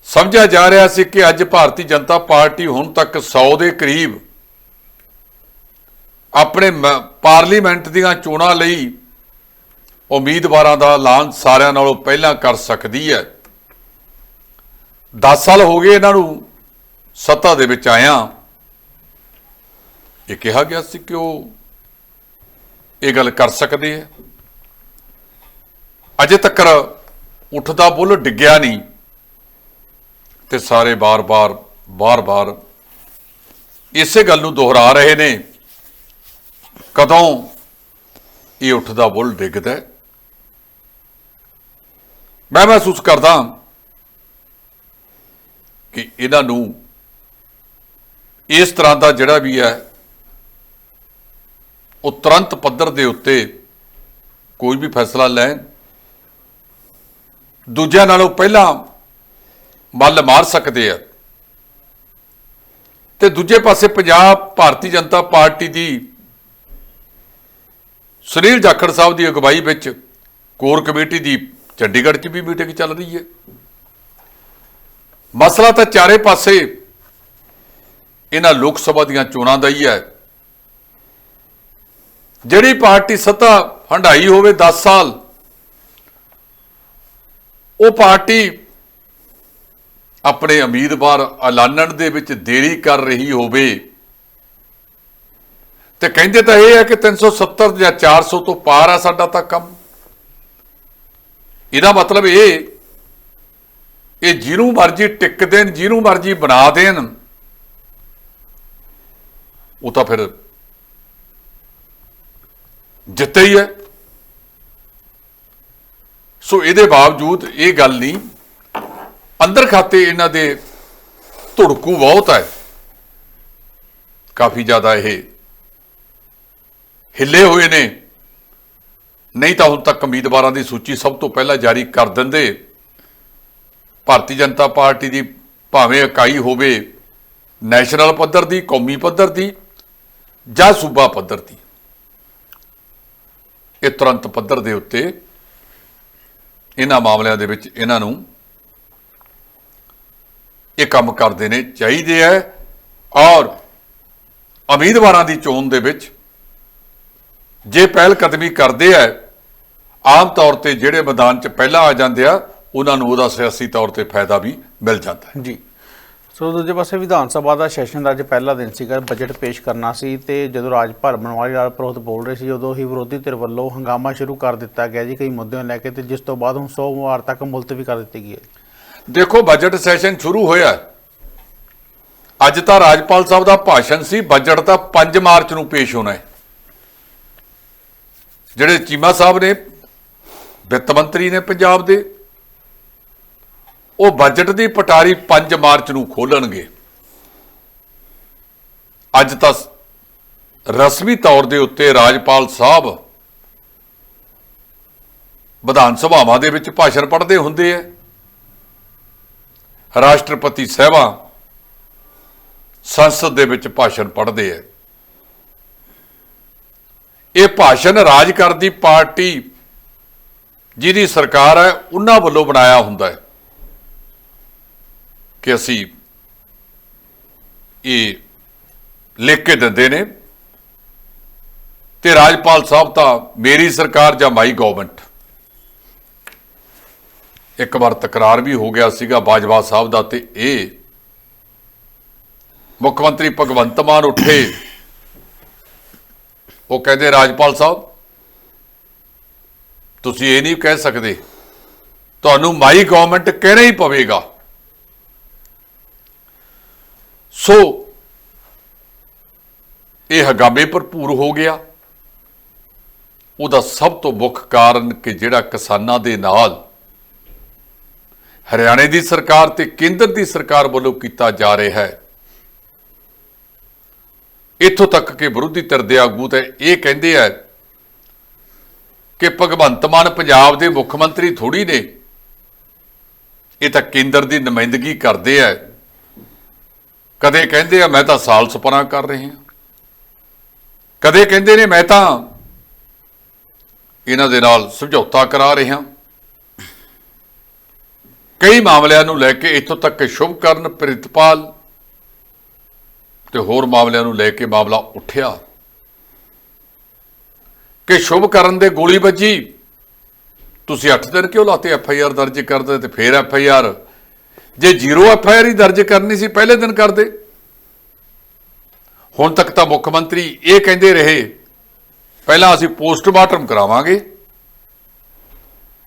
ਸਮਝਿਆ ਜਾ ਰਿਹਾ ਸੀ ਕਿ ਅੱਜ ਭਾਰਤੀ ਜਨਤਾ ਪਾਰਟੀ ਹੁਣ ਤੱਕ 100 ਦੇ ਕਰੀਬ ਆਪਣੇ ਮ- ਪਾਰਲੀਮੈਂਟ ਦੀਆਂ ਚੋਣਾਂ ਲਈ ਉਮੀਦਵਾਰਾਂ ਦਾ ਐਲਾਨ ਸਾਰਿਆਂ ਨਾਲੋਂ ਪਹਿਲਾਂ ਕਰ ਸਕਦੀ ਹੈ। 10 ਸਾਲ ਹੋ ਗਏ ਇਹਨਾਂ ਨੂੰ ਸੱਤਾ ਦੇ ਵਿੱਚ ਆਇਆ ਇਹ ਕਿਹਾ ਗਿਆ ਸੀ ਕਿ ਉਹ ਇਹ ਗੱਲ ਕਰ ਸਕਦੇ ਹੈ। ਅਜੇ ਤੱਕ ਉੱਠਦਾ ਬੁੱਲ ਡਿੱਗਿਆ ਨਹੀਂ ਤੇ ਸਾਰੇ ਬਾਰ-ਬਾਰ ਬਾਰ-ਬਾਰ ਇਸੇ ਗੱਲ ਨੂੰ ਦੁਹਰਾ ਰਹੇ ਨੇ। ਕਦੋਂ ਇਹ ਉੱਠਦਾ ਬੁੱਲ ਡਿੱਗਦਾ ਮੈਂ ਮਹਿਸੂਸ ਕਰਦਾ ਕਿ ਇਹਨਾਂ ਨੂੰ ਇਸ ਤਰ੍ਹਾਂ ਦਾ ਜਿਹੜਾ ਵੀ ਹੈ, ਉਹ ਤੁਰੰਤ ਪੱਧਰ ਦੇ ਉੱਤੇ ਕੋਈ ਵੀ ਫੈਸਲਾ ਲੈਣ। ਦੂਜਿਆਂ ਨਾਲੋਂ ਪਹਿਲਾਂ ਮੱਲ ਮਾਰ ਸਕਦੇ ਆ। ਤੇ ਦੂਜੇ ਪਾਸੇ ਪੰਜਾਬ, ਭਾਰਤੀ ਜਨਤਾ ਪਾਰਟੀ ਦੀ ਸੁਨੀਲ ਜਾਖੜ ਸਾਹਿਬ ਦੀ ਅਗਵਾਈ ਵਿੱਚ ਕੋਰ ਕਮੇਟੀ ਦੀ ਚੰਡੀਗੜ੍ਹ 'ਚ ਵੀ ਮੀਟਿੰਗ ਚੱਲ ਰਹੀ ਹੈ। ਮਸਲਾ ਤਾਂ ਚਾਰੇ ਪਾਸੇ ਇਹਨਾਂ ਲੋਕ ਸਭਾ ਦੀਆਂ ਚੋਣਾਂ ਦਾ ਹੀ ਹੈ। ਜਿਹੜੀ ਪਾਰਟੀ ਸੱਤਾ ਹੰਡਾਈ ਹੋਵੇ 10 ਸਾਲ, ਉਹ ਪਾਰਟੀ ਆਪਣੇ ਉਮੀਦਵਾਰ ਐਲਾਨਣ ਦੇ ਵਿੱਚ ਦੇਰੀ ਕਰ ਰਹੀ ਹੋਵੇ। ਤੇ ਕਹਿੰਦੇ ਤਾਂ ਇਹ ਹੈ ਕਿ 370 ਜਾਂ 400 ਤੋਂ ਪਾਰ ਆ ਸਾਡਾ ਤਾਂ ਕੰਮ। ਇਹਦਾ ਮਤਲਬ ਇਹ ਇਹ ਜਿਹਨੂੰ ਮਰਜ਼ੀ ਟਿਕ ਦੇਣ, ਜਿਹਨੂੰ ਮਰਜ਼ੀ ਬਣਾ ਦੇਣ, ਉਹ ਤਾਂ ਫਿਰ ਜਿੱਤੇ ਹੀ ਹੈ। ਸੋ ਇਹਦੇ ਬਾਵਜੂਦ ਇਹ ਗੱਲ ਨਹੀਂ, ਅੰਦਰ ਖਾਤੇ ਇਹਨਾਂ ਦੇ ਧੁੜਕੂ ਬਹੁਤ ਹੈ। ਕਾਫੀ ਜ਼ਿਆਦਾ ਇਹ ਹਿੱਲੇ ਹੋਏ ਨੇ। ਨਹੀਂ ਤਾਂ ਹੁਣ ਤੱਕ ਉਮੀਦਵਾਰਾਂ ਦੀ ਸੂਚੀ ਸਭ ਤੋਂ ਪਹਿਲਾਂ ਜਾਰੀ ਕਰ ਦਿੰਦੇ। ਭਾਰਤੀ ਜਨਤਾ ਪਾਰਟੀ ਦੀ ਭਾਵੇਂ ਇਕਾਈ ਹੋਵੇ, ਨੈਸ਼ਨਲ ਪੱਧਰ ਦੀ, ਕੌਮੀ ਪੱਧਰ ਦੀ ਜਾਂ ਸੂਬਾ ਪੱਧਰ ਦੀ। ਇਹ ਤੁਰੰਤ ਪੱਧਰ ਦੇ ਉੱਤੇ ਇਹਨਾਂ ਮਾਮਲਿਆਂ ਦੇ ਵਿੱਚ ਇਹਨਾਂ ਨੂੰ ਇਹ ਕੰਮ ਕਰਦੇ ਨੇ, ਚਾਹੀਦੇ ਹੈ ਔਰ ਉਮੀਦਵਾਰਾਂ ਦੀ ਚੋਣ ਦੇ ਵਿੱਚ ਜੇ ਪਹਿਲ ਕਦਮੀ ਕਰਦੇ ਹੈ ਆਮ ਤੌਰ ਤੇ ਜਿਹੜੇ ਮੈਦਾਨ 'ਚ ਪਹਿਲਾਂ ਆ ਜਾਂਦੇ ਆ ਉਹਨਾਂ ਨੂੰ ਉਹਦਾ ਸਿਆਸੀ ਤੌਰ ਤੇ ਫਾਇਦਾ ਵੀ ਮਿਲ ਜਾਂਦਾ ਹੈ। ਜੀ। ਸੋ ਦੂਜੇ ਪਾਸੇ ਵਿਧਾਨ ਸਭਾ ਦਾ ਸੈਸ਼ਨ ਦਾ ਅੱਜ ਪਹਿਲਾ ਦਿਨ ਸੀਗਾ ਬਜਟ ਪੇਸ਼ ਕਰਨਾ ਸੀ ਤੇ ਜਦੋਂ ਰਾਜ ਭਰ ਬਨਵਾਰੀ ਲਾਲ ਪ੍ਰੋਹਤ ਬੋਲ ਰਹੇ ਸੀ ਉਦੋਂ ਹੀ ਵਿਰੋਧੀ ਧਿਰ ਵੱਲੋਂ ਹੰਗਾਮਾ ਸ਼ੁਰੂ ਕਰ ਦਿੱਤਾ ਗਿਆ ਜੀ ਕਈ ਮੁੱਦਿਆਂ ਲੈ ਕੇ ਤੇ ਜਿਸ ਤੋਂ ਬਾਅਦ ਹੁਣ ਸੋਮਵਾਰ ਤੱਕ ਮੁਲਤਵੀ ਕਰ ਦਿੱਤੀ ਗਈ ਹੈ। ਦੇਖੋ ਬਜਟ ਸੈਸ਼ਨ ਸ਼ੁਰੂ ਹੋਇਆ। ਅੱਜ ਤਾਂ ਰਾਜਪਾਲ ਸਾਹਿਬ ਦਾ ਭਾਸ਼ਣ ਸੀ ਬਜਟ ਤਾਂ 5 ਮਾਰਚ ਨੂੰ ਪੇਸ਼ ਹੋਣਾ ਹੈ। ਜਿਹੜੇ ਚੀਮਾ ਸਾਹਿਬ ਨੇ ਵਿੱਤ ਮੰਤਰੀ ਨੇ ਪੰਜਾਬ ਦੇ। ਉਹ ਬਜਟ ਦੀ ਪਟਾਰੀ 5 ਮਾਰਚ ਨੂੰ ਖੋਲਣਗੇ। ਅੱਜ ਤਾਂ ਰਸਮੀ ਤੌਰ ਦੇ ਉੱਤੇ ਰਾਜਪਾਲ ਸਾਹਿਬ ਵਿਧਾਨ ਸਭਾਵਾਂ ਦੇ ਵਿੱਚ ਭਾਸ਼ਣ ਪੜ੍ਹਦੇ ਹੁੰਦੇ ਆ। ਰਾਸ਼ਟਰਪਤੀ ਸਾਹਿਬਾਂ ਸੰਸਦ ਦੇ ਵਿੱਚ ਭਾਸ਼ਣ ਪੜ੍ਹਦੇ ਆ। ਇਹ ਭਾਸ਼ਣ ਰਾਜ ਕਰਦੀ ਪਾਰਟੀ ਜਿਹਦੀ ਸਰਕਾਰ ਹੈ, ਉਹਨਾਂ ਵੱਲੋਂ ਬਣਾਇਆ ਹੁੰਦਾ ਹੈ ਕਿ ਅਸੀਂ ਇਹ ਲਿਖ ਕੇ ਦਿੰਦੇ ਨੇ ਤੇ ਰਾਜਪਾਲ ਸਾਹਿਬ ਤਾਂ ਮੇਰੀ ਸਰਕਾਰ ਜਾਂ ਮਾਈ ਗਵਰਨਮੈਂਟ। ਇੱਕ ਵਾਰ ਤਕਰਾਰ ਵੀ ਹੋ ਗਿਆ ਸੀਗਾ ਬਾਜਵਾ ਸਾਹਿਬ ਦਾ ਤੇ ਇਹ ਮੁੱਖ ਮੰਤਰੀ ਭਗਵੰਤ ਮਾਨ ਉੱਠੇ। ਉਹ ਕਹਿੰਦੇ ਰਾਜਪਾਲ ਸਾਹਿਬ ਤੁਸੀਂ ਇਹ ਨਹੀਂ ਕਹਿ ਸਕਦੇ, ਤੁਹਾਨੂੰ ਮਾਈ ਗਵਰਨਮੈਂਟ ਕਹਿਣਾ ਹੀ ਪਵੇਗਾ। ਸੋ ਇਹ ਹਗਾਮੇ ਭਰਪੂਰ ਹੋ ਗਿਆ। ਉਹਦਾ ਸਭ ਤੋਂ ਮੁੱਖ ਕਾਰਨ ਕਿ ਜਿਹੜਾ ਕਿਸਾਨਾਂ ਦੇ ਨਾਲ ਹਰਿਆਣੇ ਦੀ ਸਰਕਾਰ ਤੇ ਕੇਂਦਰ ਦੀ ਸਰਕਾਰ ਵੱਲੋਂ ਕੀਤਾ ਜਾ ਰਿਹਾ ਹੈ। ਇੱਥੋਂ ਤੱਕ ਕਿ ਵਿਰੋਧੀ ਧਿਰ ਦੇ ਆਗੂ ਤਾਂ ਇਹ ਕਹਿੰਦੇ ਆ ਕਿ ਭਗਵੰਤ ਮਾਨ ਪੰਜਾਬ ਦੇ ਮੁੱਖ ਮੰਤਰੀ ਥੋੜੀ ਨੇ। ਇਹ ਤਾਂ ਕੇਂਦਰ ਦੀ ਨੁਮਾਇੰਦਗੀ ਕਰਦੇ ਆ। ਕਦੇ ਕਹਿੰਦੇ ਆ, ਮੈਂ ਤਾਂ ਸਾਲ ਸੁਪਨਾ ਕਰ ਰਹੇ ਹਾਂ। ਕਦੇ ਕਹਿੰਦੇ ਨੇ, ਮੈਂ ਤਾਂ ਇਹਨਾਂ ਦੇ ਨਾਲ ਸਮਝੌਤਾ ਕਰਾ ਰਿਹਾ ਕਈ ਮਾਮਲਿਆਂ ਨੂੰ ਲੈ ਕੇ ਇੱਥੋਂ ਤੱਕ ਕਿ ਸ਼ੁਭਕਰਨ ਪ੍ਰਿਤਪਾਲ ਤੇ ਹੋਰ ਮਾਮਲਿਆਂ ਨੂੰ ਲੈ ਕੇ ਮਾਮਲਾ ਉੱਠਿਆ। ਕਿ ਸ਼ੁਭ ਕਰਨ ਦੇ ਗੋਲੀ ਵੱਜੀ। ਤੁਸੀਂ 8 ਦਿਨ ਕਿਉਂ ਲਾਤੇ ਐਫ ਆਈ ਆਰ ਦਰਜ ਕਰਦੇ ਤੇ ਫਿਰ ਐਫ ਆਈ ਆਰ? ਜੇ ਜ਼ੀਰੋ ਐਫ ਆਈ ਆਰ ਹੀ ਦਰਜ ਕਰਨੀ ਸੀ, ਪਹਿਲੇ ਦਿਨ ਕਰਦੇ। ਹੁਣ ਤੱਕ ਤਾਂ ਮੁੱਖ ਮੰਤਰੀ ਇਹ ਕਹਿੰਦੇ ਰਹੇ, ਪਹਿਲਾਂ ਅਸੀਂ ਪੋਸਟਮਾਰਟਮ ਕਰਾਵਾਂਗੇ,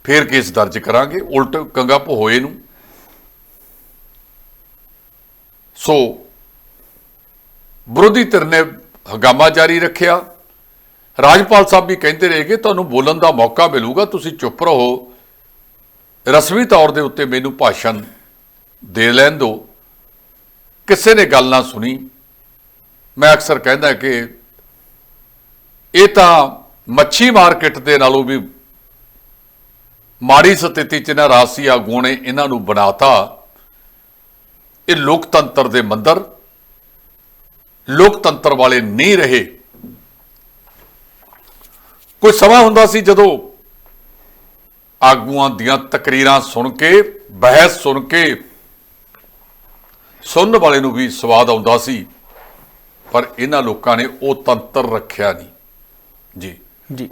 ਫਿਰ ਕੇਸ ਦਰਜ ਕਰਾਂਗੇ, ਉਲਟ ਕੰਗਾ ਹੋਏ ਨੂੰ। ਸੋ ਵਿਰੋਧੀ ਧਿਰ ਨੇ ਹੰਗਾਮਾ ਜਾਰੀ ਰੱਖਿਆ। ਰਾਜਪਾਲ ਸਾਹਿਬ ਵੀ ਕਹਿੰਦੇ ਰਹੇ ਕਿ ਤੁਹਾਨੂੰ ਬੋਲਣ ਦਾ ਮੌਕਾ ਮਿਲੂਗਾ, ਤੁਸੀਂ ਚੁੱਪ ਰਹੋ। ਰਸਮੀ ਤੌਰ ਦੇ ਉੱਤੇ ਮੈਨੂੰ ਭਾਸ਼ਣ ਦੇ ਲੈਣ ਦਿਓ। ਕਿਸੇ ਨੇ ਗੱਲ ਨਾ ਸੁਣੀ। ਮੈਂ ਅਕਸਰ ਕਹਿੰਦਾ ਕਿ ਇਹ ਤਾਂ ਮੱਛੀ ਮਾਰਕੀਟ ਦੇ ਨਾਲੋਂ ਵੀ ਮਾੜੀ ਸਥਿਤੀ ਚ ਨਾ ਰਾਸੀ ਆਗੂਆਂ ਨੇ ਇਹਨਾਂ ਨੂੰ ਬਣਾਤਾ। ਇਹ ਲੋਕਤੰਤਰ ਦੇ ਮੰਦਰ, ਲੋਕਤੰਤਰ ਵਾਲੇ ਨਹੀਂ ਰਹੇ। ਕੋਈ ਸਮਾਂ ਹੁੰਦਾ ਸੀ ਜਦੋਂ ਆਗੂਆਂ ਦੀਆਂ ਤਕਰੀਰਾਂ ਸੁਣ ਕੇ ਬਹਿਸ ਸੁਣ ਕੇ ਸੁਣਨ ਵਾਲੇ ਨੂੰ ਵੀ ਸਵਾਦ ਆਉਂਦਾ ਸੀ ਪਰ ਇਹਨਾਂ ਲੋਕਾਂ ਨੇ ਉਹ ਤੰਤਰ ਰੱਖਿਆ ਨਹੀਂ। ਜੀ। ਜੀ।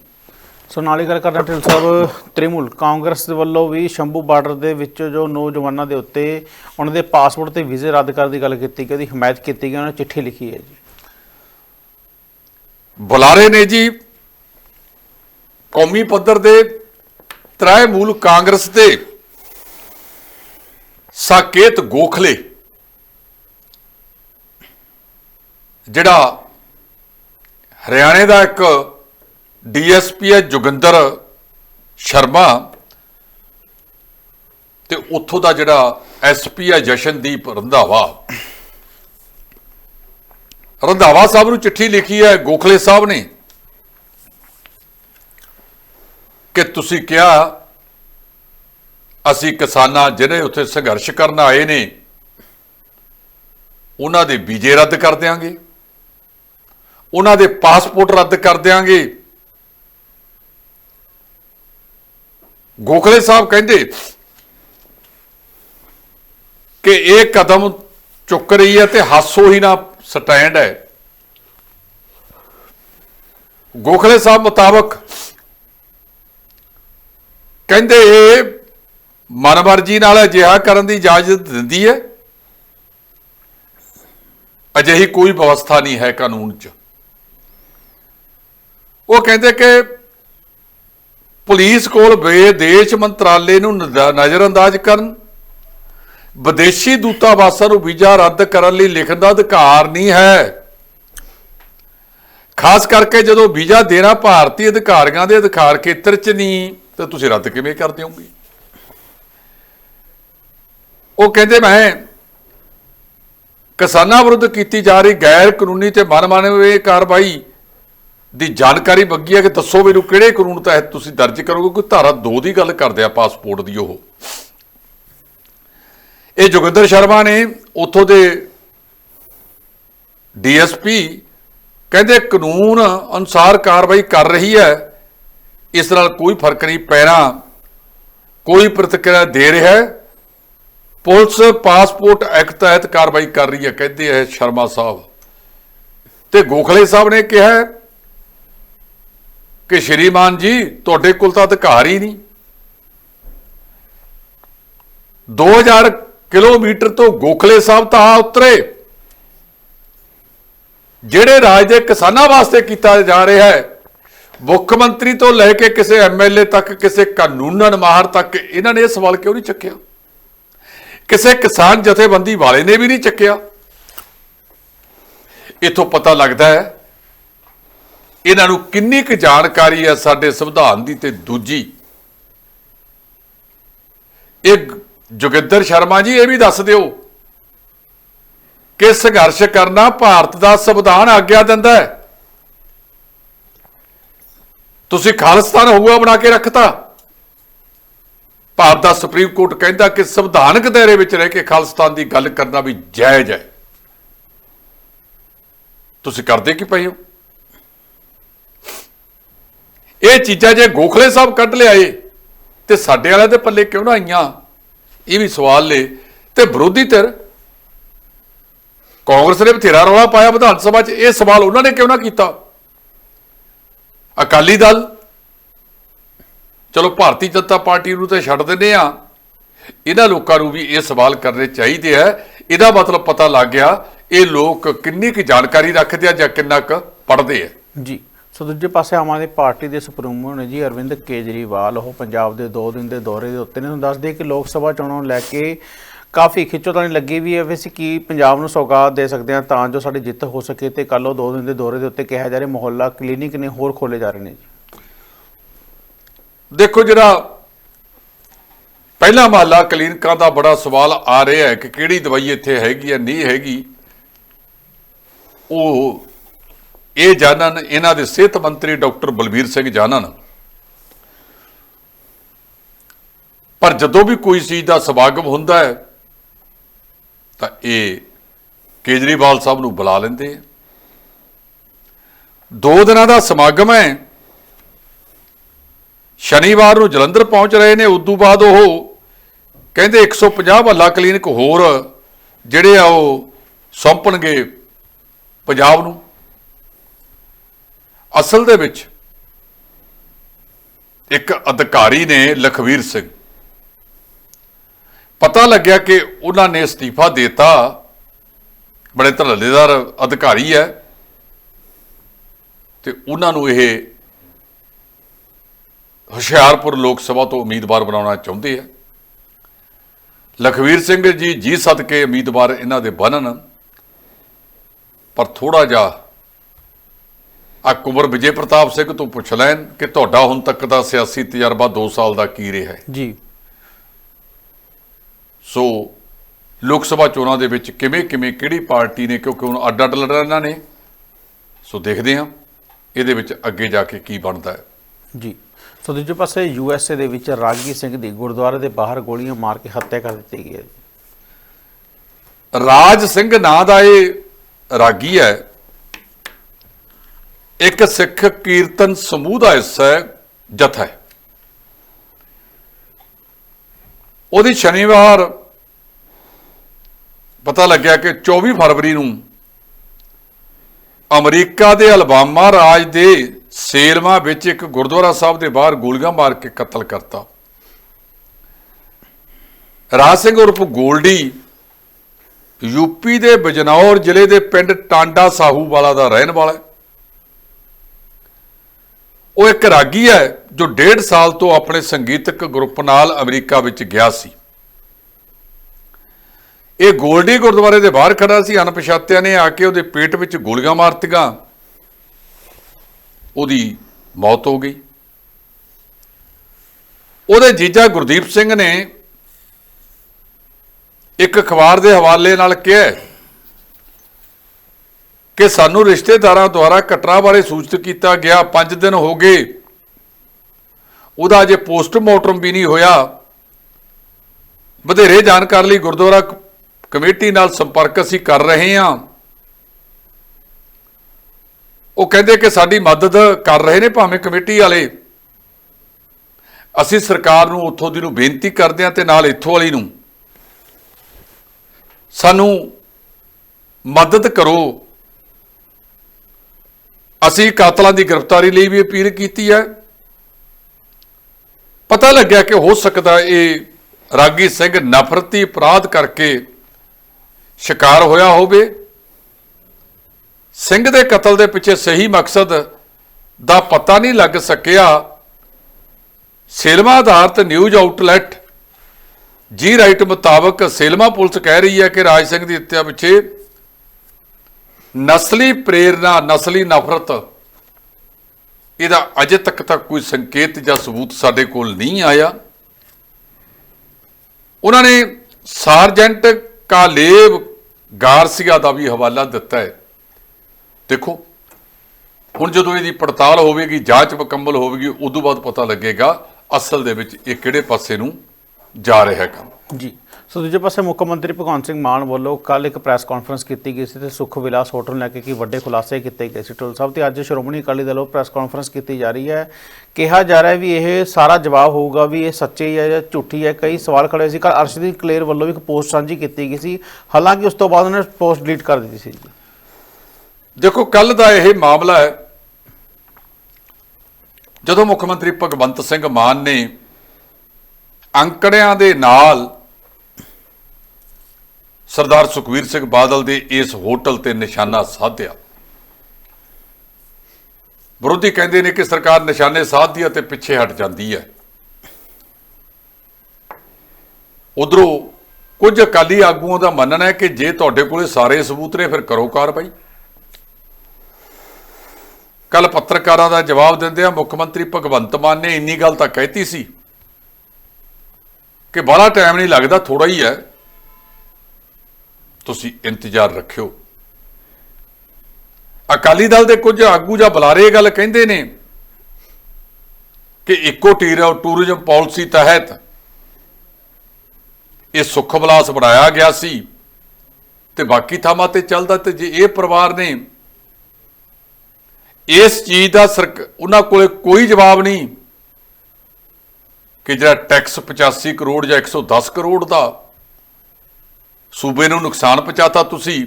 ਸੋ ਨਾਲ ਹੀ ਗੱਲ ਕਰਨਾ ਢਿੱਲ ਸਾਹਿਬ ਤ੍ਰਿਮੂਲ ਕਾਂਗਰਸ ਦੇ ਵੱਲੋਂ ਵੀ ਸ਼ੰਭੂ ਬਾਰਡਰ ਦੇ ਵਿੱਚ ਜੋ ਨੌਜਵਾਨਾਂ ਦੇ ਉੱਤੇ ਉਹਨਾਂ ਦੇ ਪਾਸਪੋਰਟ ਤੇ ਵੀਜ਼ੇ ਰੱਦ ਕਰਨ ਦੀ ਗੱਲ ਕੀਤੀ ਗਈ ਉਹਦੀ ਹਮਾਇਤ ਕੀਤੀ ਗਈ ਉਹਨਾਂ ਨੇ ਚਿੱਠੀ ਲਿਖੀ ਹੈ ਜੀ। ਬੁਲਾਰੇ ਨੇ ਜੀ ਕੌਮੀ ਪੱਧਰ ਦੇ ਤ੍ਰਾਇ ਮੂਲ ਕਾਂਗਰਸ ਦੇ ਸਾਕੇਤ ਗੋਖਲੇ ਜਿਹੜਾ ਹਰਿਆਣੇ ਦਾ ਇੱਕ ਡੀਐਸਪੀ ਹੈ ਜੋਗਿੰਦਰ ਸ਼ਰਮਾ ਤੇ ਉੱਥੋਂ ਦਾ ਜਿਹੜਾ ਐਸਪੀ ਹੈ ਜਸ਼ਨਦੀਪ ਰੰਧਾਵਾ। ਰੰਧਾਵਾ ਸਾਹਿਬ ਨੂੰ ਚਿੱਠੀ ਲਿਖੀ ਹੈ, ਗੋਖਲੇ ਸਾਹਿਬ ਨੇ। ਕਿ ਤੁਸੀਂ ਕਿਹਾ, ਅਸੀਂ ਕਿਸਾਨਾਂ ਜਿਹੜੇ ਉੱਥੇ ਸੰਘਰਸ਼ ਕਰਨ ਆਏ ਨੇ, ਉਹਨਾਂ ਦੇ ਵੀਜ਼ੇ ਰੱਦ ਕਰ ਦਿਆਂਗੇ, ਉਹਨਾਂ ਦੇ ਪਾਸਪੋਰਟ ਰੱਦ ਕਰ ਦਿਆਂਗੇ। ਗੋਖਲੇ ਸਾਹਿਬ ਕਹਿੰਦੇ ਕਿ ਇਹ ਕਦਮ ਚੁੱਕ ਰਹੀ ਹੈ ਤੇ ਹਾਸੋ ਹੀ ਨਾ ਸਟੈਂਡ ਹੈ। ਗੋਖਲੇ ਸਾਹਿਬ ਮੁਤਾਬਕ ਕਹਿੰਦੇ ਇਹ ਮਨਮਰਜ਼ੀ ਨਾਲ ਅਜਿਹਾ ਕਰਨ ਦੀ ਇਜਾਜ਼ਤ ਦਿੰਦੀ ਹੈ। ਅਜਿਹੀ ਕੋਈ ਵਿਵਸਥਾ ਨਹੀਂ ਹੈ ਕਾਨੂੰਨ 'ਚ। ਉਹ ਕਹਿੰਦੇ ਕਿ ਪੁਲਿਸ ਕੋਲ ਵਿਦੇਸ਼ ਮੰਤਰਾਲੇ ਨੂੰ ਨਜ਼ਰਅੰਦਾਜ਼ ਕਰਨ, ਵਿਦੇਸ਼ੀ ਦੂਤਾਵਾਸਾਂ ਨੂੰ ਵੀਜ਼ਾ ਰੱਦ ਕਰਨ ਲਈ ਲਿਖਣ ਦਾ ਅਧਿਕਾਰ ਨਹੀਂ ਹੈ। ਖਾਸ ਕਰਕੇ ਜਦੋਂ ਵੀਜ਼ਾ ਦੇਣਾ ਭਾਰਤੀ ਅਧਿਕਾਰੀਆਂ ਦੇ ਅਧਿਕਾਰ ਖੇਤਰ 'ਚ ਨਹੀਂ ਤਾਂ ਤੁਸੀਂ ਰੱਦ ਕਿਵੇਂ ਕਰ ਦਿਓਗੇ ਉਹ ਕਹਿੰਦੇ ਮੈਂ ਕਿਸਾਨਾਂ ਵਿਰੁੱਧ ਕੀਤੀ ਜਾ ਰਹੀ ਗੈਰ ਕਾਨੂੰਨੀ ਤੇ ਮਨਮਾਨਵੀ ਕਾਰਵਾਈ ਦੀ ਜਾਣਕਾਰੀ ਬੱਗੀ ਹੈ ਕਿ ਦੱਸੋ ਮੈਨੂੰ ਕਿਹੜੇ ਕਾਨੂੰਨ ਤਹਿਤ ਤੁਸੀਂ ਦਰਜ ਕਰੋਗੇ? ਕੋਈ ਧਾਰਾ 2 ਦੀ ਗੱਲ ਕਰਦੇ ਆ ਪਾਸਪੋਰਟ ਦੀ ਉਹ। ਇਹ ਜੋਗਿੰਦਰ ਸ਼ਰਮਾ ਨੇ ਉੱਥੋਂ ਦੇ ਡੀਐਸਪੀ ਕਹਿੰਦੇ ਕਾਨੂੰਨ ਅਨੁਸਾਰ ਕਾਰਵਾਈ ਕਰ ਰਹੀ ਹੈ। ਇਸ ਨਾਲ ਕੋਈ ਫ਼ਰਕ ਨਹੀਂ ਪੈਣਾ ਕੋਈ ਪ੍ਰਤੀਕਿਰਿਆ ਦੇ ਰਿਹਾ ਹੈ। ਪੁਲਿਸ ਪਾਸਪੋਰਟ ਐਕਟ ਤਹਿਤ ਕਾਰਵਾਈ ਕਰ ਰਹੀ ਹੈ, ਕਹਿੰਦੇ ਹੈ ਸ਼ਰਮਾ ਸਾਹਿਬ। ਤੇ ਗੋਖਲੇ ਸਾਹਿਬ ਨੇ ਕਿਹਾ ਕਿ ਸ਼੍ਰੀਮਾਨ ਜੀ, ਤੁਹਾਡੇ ਕੋਲ ਤਾਂ ਅਧਿਕਾਰ ਹੀ ਨਹੀਂ। 2000 ਕਿਲੋਮੀਟਰ ਤੋਂ ਗੋਖਲੇ ਸਾਹਿਬ ਤਾਂ ਉਤਰੇ। ਜਿਹੜੇ ਰਾਜ ਦੇ ਕਿਸਾਨਾਂ ਵਾਸਤੇ ਕੀਤਾ ਜਾ ਰਿਹਾ ਹੈ ਮੁੱਖ ਮੰਤਰੀ ਤੋਂ ਲੈ ਕੇ ਕਿਸੇ ਐਮਐਲਏ ਤੱਕ, ਕਿਸੇ ਕਾਨੂੰਨਨ ਮਾਹਰ ਤੱਕ ਇਹਨਾਂ ਨੇ ਇਹ ਸਵਾਲ ਕਿਉਂ ਨਹੀਂ ਚੱਕਿਆ? ਕਿਸੇ ਕਿਸਾਨ ਜਥੇਬੰਦੀ ਵਾਲੇ ਨੇ ਵੀ ਨਹੀਂ ਚੱਕਿਆ? ਇਥੋਂ ਪਤਾ ਲੱਗਦਾ ਹੈ, ਇਹਨਾਂ ਨੂੰ ਕਿੰਨੀ ਕੁ ਜਾਣਕਾਰੀ ਹੈ ਸਾਡੇ ਸੰਵਿਧਾਨ ਦੀ ਤੇ ਦੂਜੀ। ਇਹ ਜੋਗਿੰਦਰ ਸ਼ਰਮਾ ਜੀ, ਇਹ ਵੀ ਦੱਸ ਦਿਓ ਕਿ ਸੰਘਰਸ਼ ਕਰਨਾ ਭਾਰਤ ਦਾ ਸੰਵਿਧਾਨ ਆਗਿਆ ਦਿੰਦਾ ਹੈ। ਤੁਸੀਂ ਖਾਲਿਸਤਾਨ ਹੋਊਗਾ ਬਣਾ ਕੇ ਰੱਖਤਾ। ਭਾਰਤ ਦਾ ਸੁਪਰੀਮ ਕੋਰਟ ਕਹਿੰਦਾ ਕਿ ਸੰਵਿਧਾਨਕ ਦਾਇਰੇ ਵਿੱਚ ਰਹਿ ਕੇ ਖਾਲਿਸਤਾਨ ਦੀ ਗੱਲ ਕਰਨਾ ਵੀ ਜਾਇਜ਼ ਹੈ। ਤੁਸੀਂ ਕਰਦੇ ਕੀ ਪਏ ਹੋ? ਇਹ ਚੀਜ਼ਾਂ ਜੇ ਗੋਖਲੇ ਸਾਹਿਬ ਕੱਢ ਲਿਆਏ ਤੇ ਸਾਡੇ ਵਾਲਿਆਂ ਦੇ ਪੱਲੇ ਕਿਉਂ ਨਾ ਆਈਆਂ? ਇਹ ਵੀ ਸਵਾਲ ਲੈ ਤੇ ਵਿਰੋਧੀ ਧਿਰ, ਕਾਂਗਰਸ ਨੇ ਬਥੇਰਾ ਰੌਲਾ ਪਾਇਆ ਵਿਧਾਨ ਸਭਾ 'ਚ। ਇਹ ਸਵਾਲ ਉਹਨਾਂ ਨੇ ਕਿਉਂ ਨਾ ਕੀਤਾ? ਅਕਾਲੀ ਦਲ? ਚਲੋ, ਭਾਰਤੀ ਜਨਤਾ ਪਾਰਟੀ ਨੂੰ ਤਾਂ ਛੱਡ ਦਿੰਦੇ ਆ ਇਹਨਾਂ ਲੋਕਾਂ ਨੂੰ ਵੀ ਇਹ ਸਵਾਲ ਕਰਨੇ ਚਾਹੀਦੇ ਆ। ਇਹਦਾ ਮਤਲਬ ਪਤਾ ਲੱਗ ਗਿਆ, ਇਹ ਲੋਕ ਕਿੰਨੀ ਕੁ ਜਾਣਕਾਰੀ ਰੱਖਦੇ ਆ ਜਾਂ ਕਿੰਨਾ ਕੁ ਪੜ੍ਹਦੇ ਆ। ਜੀ, ਸੋ ਦੂਜੇ ਪਾਸੇ ਆਮ ਆਦਮੀ ਪਾਰਟੀ ਦੇ ਸੁਪਰੀਮੋ ਨੇ ਜੀ, ਅਰਵਿੰਦ ਕੇਜਰੀਵਾਲ, ਉਹ ਪੰਜਾਬ ਦੇ 2 ਦਿਨ ਦੇ ਦੌਰੇ ਦੇ ਉੱਤੇ ਨੇ। ਤੁਹਾਨੂੰ ਦੱਸ ਦਈਏ ਕਿ ਲੋਕ ਸਭਾ ਚੋਣਾਂ ਨੂੰ ਲੈ ਕੇ ਕਾਫੀ ਖਿੱਚੋਤਾਣੀ ਲੱਗੀ ਵੀ ਹੈ। ਵੀ ਅਸੀਂ ਕੀ ਪੰਜਾਬ ਨੂੰ ਸੌਗਾਤ ਦੇ ਸਕਦੇ ਹਾਂ ਤਾਂ ਜੋ ਸਾਡੀ ਜਿੱਤ ਹੋ ਸਕੇ ਤੇ ਕੱਲ ਉਹ ਦੋ ਦਿਨ ਦੇ ਦੌਰੇ ਦੇ ਉੱਤੇ ਕਿਹਾ ਜਾ ਰਿਹਾ ਮੁਹੱਲਾ ਕਲੀਨਿਕ ਨੇ ਹੋਰ ਖੋਲੇ ਜਾ ਰਹੇ ਨੇ ਜੀ। ਦੇਖੋ ਜਿਹੜਾ ਪਹਿਲਾ ਮਹੱਲਾ ਕਲੀਨਿਕਾਂ ਦਾ ਬੜਾ ਸਵਾਲ ਆ ਰਿਹਾ ਹੈ ਕਿ ਕਿਹੜੀ ਦਵਾਈ ਇੱਥੇ ਹੈਗੀ ਹੈ, ਨਹੀਂ ਹੈਗੀ। ਉਹ ਇਹ ਜਾਣਨ, ਇਹਨਾਂ ਦੇ ਸਿਹਤ ਮੰਤਰੀ ਡਾਕਟਰ ਬਲਬੀਰ ਸਿੰਘ ਜਾਣਨ। ਪਰ ਜਦੋਂ ਵੀ ਕੋਈ ਚੀਜ਼ ਦਾ ਸਮਾਗਮ ਹੁੰਦਾ ਹੈ ਤਾਂ ਇਹ ਕੇਜਰੀਵਾਲ ਸਾਹਿਬ ਨੂੰ ਬੁਲਾ ਲੈਂਦੇ ਆ। ਦੋ ਦਿਨਾਂ ਦਾ ਸਮਾਗਮ ਹੈ। ਸ਼ਨੀਵਾਰ ਨੂੰ ਜਲੰਧਰ ਪਹੁੰਚ ਰਹੇ ਨੇ। ਉਦੋਂ ਬਾਅਦ ਉਹ ਕਹਿੰਦੇ 150 ਮਹੱਲਾ ਕਲੀਨਿਕ ਹੋਰ ਜਿਹੜੇ ਆ ਉਹ ਸੌਂਪਣਗੇ ਪੰਜਾਬ ਨੂੰ। ਅਸਲ ਦੇ ਵਿੱਚ ਇੱਕ ਅਧਿਕਾਰੀ ਨੇ ਲਖਵੀਰ ਸਿੰਘ ਪਤਾ ਲੱਗਿਆ ਕਿ ਉਹਨਾਂ ਨੇ ਅਸਤੀਫਾ ਦਿੱਤਾ। ਬੜੇ ਧੜੱਲੇਦਾਰ ਅਧਿਕਾਰੀ ਹੈ। ਤੇ ਉਹਨਾਂ ਨੂੰ ਇਹ ਹੁਸ਼ਿਆਰਪੁਰ ਲੋਕ ਸਭਾ ਤੋਂ ਉਮੀਦਵਾਰ ਬਣਾਉਣਾ ਚਾਹੁੰਦੇ ਆ। ਲਖਵੀਰ ਸਿੰਘ ਜੀ ਜੀ ਸਦਕੇ ਉਮੀਦਵਾਰ ਇਹਨਾਂ ਦੇ ਬਣਨ। ਪਰ ਥੋੜਾ ਜਿਹਾ ਅਕਬਰ ਵਿਜੇ ਪ੍ਰਤਾਪ ਸਿੰਘ ਤੋਂ ਪੁੱਛ ਲੈਣ ਕਿ ਤੁਹਾਡਾ ਹੁਣ ਤੱਕ ਦਾ ਸਿਆਸੀ ਤਜਰਬਾ 2 ਸਾਲ ਦਾ ਕੀ ਰਿਹਾ ਹੈ? ਜੀ। ਸੋ ਲੋਕ ਸਭਾ ਚੋਣਾਂ ਦੇ ਵਿੱਚ ਕਿਵੇਂ ਕਿਵੇਂ ਕਿਹੜੀ ਪਾਰਟੀ ਨੇ ਕਿਉਂਕਿ ਹੁਣ ਅੱਡ ਅੱਡ ਲੜਨਾ ਇਹਨਾਂ ਨੇ। ਸੋ ਦੇਖਦੇ ਹਾਂ ਇਹਦੇ ਵਿੱਚ ਅੱਗੇ ਜਾ ਕੇ ਕੀ ਬਣਦਾ ਹੈ। ਜੀ। ਸੋ ਦੂਜੇ ਪਾਸੇ ਯੂਐਸਏ ਦੇ ਵਿੱਚ ਰਾਗੀ ਸਿੰਘ ਦੀ ਗੁਰਦੁਆਰੇ ਦੇ ਬਾਹਰ ਗੋਲੀਆਂ ਮਾਰ ਕੇ ਹੱਤਿਆ ਕਰ ਦਿੱਤੀ ਗਈ ਹੈ। ਰਾਜ ਸਿੰਘ ਨਾਂ ਦਾ ਇਹ ਰਾਗੀ ਹੈ। ਇੱਕ ਸਿੱਖ ਕੀਰਤਨ ਸਮੂਹ ਦਾ ਹਿੱਸਾ ਹੈ ਜਥਾ ਹੈ। ਉਹਦੀ ਸ਼ਨੀਵਾਰ ਪਤਾ ਲੱਗਿਆ ਕਿ 24 ਫਰਵਰੀ ਨੂੰ ਅਮਰੀਕਾ ਦੇ ਅਲਬਾਮਾ ਰਾਜ ਦੇ ਸੇਲਮਾ ਵਿੱਚ ਇੱਕ ਗੁਰਦੁਆਰਾ ਸਾਹਿਬ ਦੇ ਬਾਹਰ ਗੋਲੀਆਂ ਮਾਰ ਕੇ ਕਤਲ ਕਰਤਾ। ਰਾਜ ਸਿੰਘ ਉਰਫ ਗੋਲਡੀ ਯੂਪੀ ਦੇ ਬਜਨੌਰ ਜ਼ਿਲ੍ਹੇ ਦੇ ਪਿੰਡ ਟਾਂਡਾ ਸਾਹੂਵਾਲਾ ਦਾ ਰਹਿਣ ਵਾਲਾ ਹੈ। ਉਹ ਇੱਕ ਰਾਗੀ ਹੈ ਜੋ ਡੇਢ ਸਾਲ ਤੋਂ ਆਪਣੇ ਸੰਗੀਤਕ ਗਰੁੱਪ ਨਾਲ ਅਮਰੀਕਾ ਵਿੱਚ ਗਿਆ ਸੀ। ਇਹ ਗੋਲਡੀ ਗੁਰਦੁਆਰੇ ਦੇ ਬਾਹਰ ਖੜਾ ਸੀ। ਅਣਪਛਾਤਿਆਂ ਨੇ ਆ ਕੇ ਉਹਦੇ ਪੇਟ ਵਿੱਚ ਗੋਲੀਆਂ ਮਾਰਤੀਆਂ। ਉਹਦੀ ਮੌਤ ਹੋ ਗਈ। ਉਹਦੇ ਜੀਜਾ ਗੁਰਦੀਪ ਸਿੰਘ ਨੇ ਇੱਕ ਅਖਬਾਰ ਦੇ ਹਵਾਲੇ ਨਾਲ ਕਿਹਾ ਕਿ ਸਾਨੂੰ ਰਿਸ਼ਤੇਦਾਰਾਂ ਦੁਆਰਾ ਘਟਨਾ ਬਾਰੇ ਸੂਚਿਤ ਕੀਤਾ ਗਿਆ। 5 ਦਿਨ ਹੋ ਗਏ। ਉਹਦਾ ਅਜੇ ਪੋਸਟਮਾਰਟਮ ਵੀ ਨਹੀਂ ਹੋਇਆ। ਵਧੇਰੇ ਜਾਣਕਾਰੀ ਲਈ ਗੁਰਦੁਆਰਾ ਕਮੇਟੀ ਨਾਲ ਸੰਪਰਕ ਅਸੀਂ ਕਰ ਰਹੇ ਹਾਂ। ਉਹ ਕਹਿੰਦੇ ਕਿ ਸਾਡੀ ਮਦਦ ਕਰ ਰਹੇ ਨੇ ਭਾਵੇਂ ਕਮੇਟੀ ਵਾਲੇ। ਅਸੀਂ ਸਰਕਾਰ ਨੂੰ ਉੱਥੋਂ ਦੀ ਨੂੰ ਬੇਨਤੀ ਕਰਦੇ ਹਾਂ ਤੇ ਨਾਲ ਇੱਥੋਂ ਵਾਲੀ ਨੂੰ। ਸਾਨੂੰ ਮਦਦ ਕਰੋ। ਅਸੀਂ ਕਾਤਲਾਂ ਦੀ ਗ੍ਰਿਫਤਾਰੀ ਲਈ ਵੀ ਅਪੀਲ ਕੀਤੀ ਹੈ। ਪਤਾ ਲੱਗਿਆ ਕਿ ਹੋ ਸਕਦਾ ਇਹ ਰਾਗੀ ਸਿੰਘ ਨਫ਼ਰਤੀ ਅਪਰਾਧ ਕਰਕੇ ਸ਼ਿਕਾਰ ਹੋਇਆ ਹੋਵੇ। ਸਿੰਘ ਦੇ ਕਤਲ ਦੇ ਪਿੱਛੇ ਸਹੀ ਮਕਸਦ ਦਾ ਪਤਾ ਨਹੀਂ ਲੱਗ ਸਕਿਆ। ਸੇਲਮਾ ਆਧਾਰਿਤ ਨਿਊਜ਼ ਆਊਟਲੈਟ ਜੀ ਰਾਈਟ ਮੁਤਾਬਕ ਸੇਲਮਾ ਪੁਲਿਸ ਕਹਿ ਰਹੀ ਹੈ ਕਿ ਰਾਜ ਸਿੰਘ ਦੀ ਹੱਤਿਆ ਪਿੱਛੇ ਨਸਲੀ ਪ੍ਰੇਰਣਾ, ਨਸਲੀ ਨਫ਼ਰਤ, ਇਹਦਾ ਅਜੇ ਤੱਕ ਤਾਂ ਕੋਈ ਸੰਕੇਤ ਜਾਂ ਸਬੂਤ ਸਾਡੇ ਕੋਲ ਨਹੀਂ ਆਇਆ। ਉਹਨਾਂ ਨੇ ਸਾਰਜੈਂਟ ਕਾਲੇਬ ਗਾਰਸੀਆ ਦਾ ਵੀ ਹਵਾਲਾ ਦਿੱਤਾ ਹੈ। ਦੇਖੋ, ਹੁਣ ਜਦੋਂ ਇਹਦੀ ਪੜਤਾਲ ਹੋਵੇਗੀ, ਜਾਂਚ ਮੁਕੰਮਲ ਹੋਵੇਗੀ, ਉਦੋਂ ਬਾਅਦ ਪਤਾ ਲੱਗੇਗਾ ਅਸਲ ਦੇ ਵਿੱਚ ਇਹ ਕਿਹੜੇ ਪਾਸੇ ਨੂੰ ਜਾ ਰਿਹਾ ਕੰਮ। ਜੀ। ਸੋ ਦੂਜੇ ਪਾਸੇ ਮੁੱਖ ਮੰਤਰੀ ਭਗਵੰਤ ਸਿੰਘ ਮਾਨ ਵੱਲੋਂ ਕੱਲ ਇੱਕ ਪ੍ਰੈਸ ਕਾਨਫਰੰਸ ਕੀਤੀ ਗਈ ਸੀ ਤੇ ਸੁਖ ਵਿਲਾਸ ਹੋਟਲ ਨੂੰ ਲੈ ਕੇ ਕੀ ਵੱਡੇ ਖੁਲਾਸੇ ਕੀਤੇ ਗਏ ਸੀ। ਟੋਲ ਸਾਹਿਬ ਤੇ ਅੱਜ ਸ਼੍ਰੋਮਣੀ ਅਕਾਲੀ ਦਲ ਵੱਲੋਂ ਪ੍ਰੈਸ ਕਾਨਫਰੰਸ ਕੀਤੀ ਜਾ ਰਹੀ ਹੈ। ਕਿਹਾ ਜਾ ਰਿਹਾ ਵੀ ਇਹ ਸਾਰਾ ਜਵਾਬ ਹੋਊਗਾ ਵੀ ਇਹ ਸੱਚੀ ਹੈ ਜਾਂ ਝੂਠੀ ਹੈ। ਕਈ ਸਵਾਲ ਖੜੇ ਸੀ। ਕੱਲ ਅਰਸ਼ਦੀਪ ਕਲੇਰ ਵੱਲੋਂ ਵੀ ਇੱਕ ਪੋਸਟ ਸਾਂਝੀ ਕੀਤੀ ਗਈ ਸੀ। ਹਾਲਾਂਕਿ ਉਸ ਤੋਂ ਬਾਅਦ ਉਹਨੇ ਪੋਸਟ ਡਿਲੀਟ ਕਰ ਦਿੱਤੀ ਸੀ ਦੇਖੋ ਕੱਲ ਦਾ ਇਹ ਮਾਮਲਾ ਹੈ, ਜਦੋਂ ਮੁੱਖ ਮੰਤਰੀ ਭਗਵੰਤ ਸਿੰਘ ਮਾਨ ਨੇ ਅੰਕੜਿਆਂ ਦੇ ਨਾਲ ਸਰਦਾਰ ਸੁਖਵੀਰ ਸਿੰਘ ਬਾਦਲ ਦੇ ਇਸ ਹੋਟਲ ਤੇ ਨਿਸ਼ਾਨਾ ਸਾਧਿਆ। ਵਿਰੋਧੀ ਕਹਿੰਦੇ ਨੇ ਕਿ ਸਰਕਾਰ ਨਿਸ਼ਾਨੇ ਸਾਧਦੀ ਹੈ ਤੇ ਪਿੱਛੇ ਹਟ ਜਾਂਦੀ ਹੈ। ਉਧਰੋਂ ਕੁਝ ਅਕਾਲੀ ਆਗੂਆਂ ਦਾ ਮੰਨਣਾ ਹੈ ਕਿ ਜੇ ਤੁਹਾਡੇ ਕੋਲੇ ਸਾਰੇ ਸਬੂਤ ਨੇ, ਫਿਰ ਕਰੋ ਕਾਰਵਾਈ। ਕੱਲ ਪੱਤਰਕਾਰਾਂ ਦਾ ਜਵਾਬ ਦਿੰਦਿਆਂ ਮੁੱਖ ਮੰਤਰੀ ਭਗਵੰਤ ਮਾਨ ਨੇ ਇੰਨੀ ਗੱਲ ਤਾਂ ਕਹਿਤੀ ਸੀ ਕਿ ਬੜਾ ਟਾਈਮ ਨਹੀਂ ਲੱਗਦਾ ਥੋੜਾ ਹੀ ਹੈ। ਤੁਸੀਂ ਇੰਤਜ਼ਾਰ ਰੱਖਿਓ। ਅਕਾਲੀ ਦਲ ਦੇ ਕੁਝ ਆਗੂ ਜਾਂ ਬੁਲਾਰੇ ਇਹ ਗੱਲ ਕਹਿੰਦੇ ਨੇ ਕਿ ਇੱਕੋ ਟੀਰ ਟੂਰਿਜ਼ਮ ਪਾਲਿਸੀ ਤਹਿਤ ਇਹ ਸੁੱਖ ਵਿਲਾਸ ਬਣਾਇਆ ਗਿਆ ਸੀ ਤੇ ਬਾਕੀ ਥਾਵਾਂ ਤੇ ਚੱਲਦਾ ਤੇ ਜੇ ਇਹ ਪਰਿਵਾਰ ਨੇ ਇਸ ਚੀਜ਼ ਦਾ ਸਰਕ, ਉਹਨਾਂ ਕੋਲੇ ਕੋਈ ਜਵਾਬ ਨਹੀਂ ਕਿ ਜਿਹੜਾ ਟੈਕਸ 85 ਕਰੋੜ ਜਾਂ 110 ਕਰੋੜ ਦਾ ਸੂਬੇ ਨੂੰ ਨੁਕਸਾਨ ਪਹੁੰਚਾਤਾ ਤੁਸੀਂ?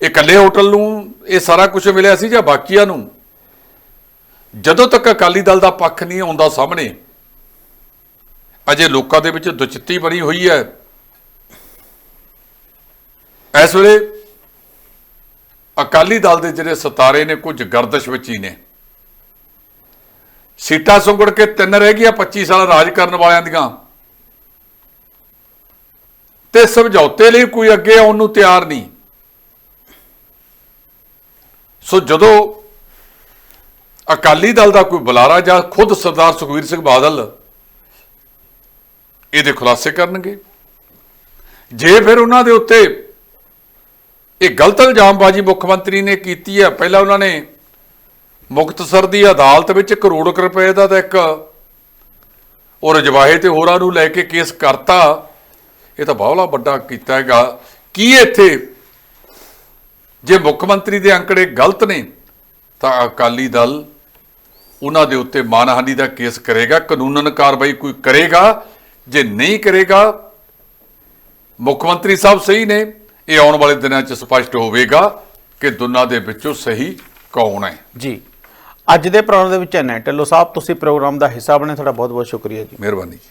ਇਹ ਇਕੱਲੇ ਹੋਟਲ ਨੂੰ ਇਹ ਸਾਰਾ ਕੁਝ ਮਿਲਿਆ ਸੀ ਜਾਂ ਬਾਕੀਆਂ ਨੂੰ? ਜਦੋਂ ਤੱਕ ਅਕਾਲੀ ਦਲ ਦਾ ਪੱਖ ਨਹੀਂ ਆਉਂਦਾ ਸਾਹਮਣੇ, ਅਜੇ ਲੋਕਾਂ ਦੇ ਵਿੱਚ ਦੁਚਿੱਤੀ ਬਣੀ ਹੋਈ ਹੈ। ਇਸ ਵੇਲੇ ਅਕਾਲੀ ਦਲ ਦੇ ਜਿਹੜੇ ਸਤਾਰੇ ਨੇ, ਕੁਝ ਗਰਦਸ਼ ਵਿੱਚ ਹੀ ਨੇ। ਸੀਟਾਂ ਸੁੰਗੜ ਕੇ ਤਿੰਨ ਰਹਿ ਗਈਆਂ 25 ਸਾਲ ਰਾਜ ਕਰਨ ਵਾਲਿਆਂ ਦੀਆਂ। ਤੇ ਸਮਝੌਤੇ ਲਈ ਕੋਈ ਅੱਗੇ ਆਉਣ ਨੂੰ ਤਿਆਰ ਨਹੀਂ। ਸੋ ਜਦੋਂ ਅਕਾਲੀ ਦਲ ਦਾ ਕੋਈ ਬੁਲਾਰਾ ਜਾਂ ਖੁਦ ਸਰਦਾਰ ਸੁਖਵੀਰ ਸਿੰਘ ਬਾਦਲ ਇਹਦੇ ਖੁਲਾਸੇ ਕਰਨਗੇ, ਜੇ ਫਿਰ ਉਹਨਾਂ ਦੇ ਉੱਤੇ ਇਹ ਗਲਤ ਇਲਜ਼ਾਮਬਾਜ਼ੀ ਮੁੱਖ ਮੰਤਰੀ ਨੇ ਕੀਤੀ ਹੈ, ਪਹਿਲਾਂ ਉਹਨਾਂ ਨੇ ਮੁਕਤਸਰ ਦੀ ਅਦਾਲਤ ਵਿੱਚ ਕਰੋੜ ਕੁ ਰੁਪਏ ਦਾ ਤਾਂ ਇੱਕ ਉਹ ਰਜਵਾਹੇ ਤੇ ਹੋਰਾਂ ਨੂੰ ਲੈ ਕੇ ਕੇਸ ਕਰਤਾ। ਇਹ ਤਾਂ ਬਾਹਲਾ ਵੱਡਾ ਕੀਤਾ ਹੈਗਾ। ਕੀ ਇੱਥੇ? ਜੇ ਮੁੱਖ ਮੰਤਰੀ ਦੇ ਅੰਕੜੇ ਗਲਤ ਨੇ ਤਾਂ ਅਕਾਲੀ ਦਲ ਉਹਨਾਂ ਦੇ ਉੱਤੇ ਮਾਨਹਾਨੀ ਦਾ ਕੇਸ ਕਰੇਗਾ ਕਾਨੂੰਨਨ ਕਾਰਵਾਈ ਕੋਈ ਕਰੇਗਾ? ਜੇ ਨਹੀਂ ਕਰੇਗਾ ਮੁੱਖ ਮੰਤਰੀ ਸਾਹਿਬ ਸਹੀ ਨੇ ਇਹ ਆਉਣ ਵਾਲੇ ਦਿਨਾਂ 'ਚ ਸਪਸ਼ਟ ਹੋਵੇਗਾ ਕਿ ਦੋਨਾਂ ਦੇ ਵਿੱਚੋਂ ਸਹੀ ਕੌਣ ਹੈ। ਜੀ ਅੱਜ ਦੇ ਪ੍ਰੋਗਰਾਮ ਦੇ ਵਿੱਚ ਐਨਾ ਢਿੱਲੋਂ ਸਾਹਿਬ ਤੁਸੀਂ ਪ੍ਰੋਗਰਾਮ ਦਾ ਹਿੱਸਾ ਬਣੇ ਤੁਹਾਡਾ ਬਹੁਤ ਬਹੁਤ ਸ਼ੁਕਰੀਆ ਜੀ। ਮਿਹਰਬਾਨੀ ਜੀ।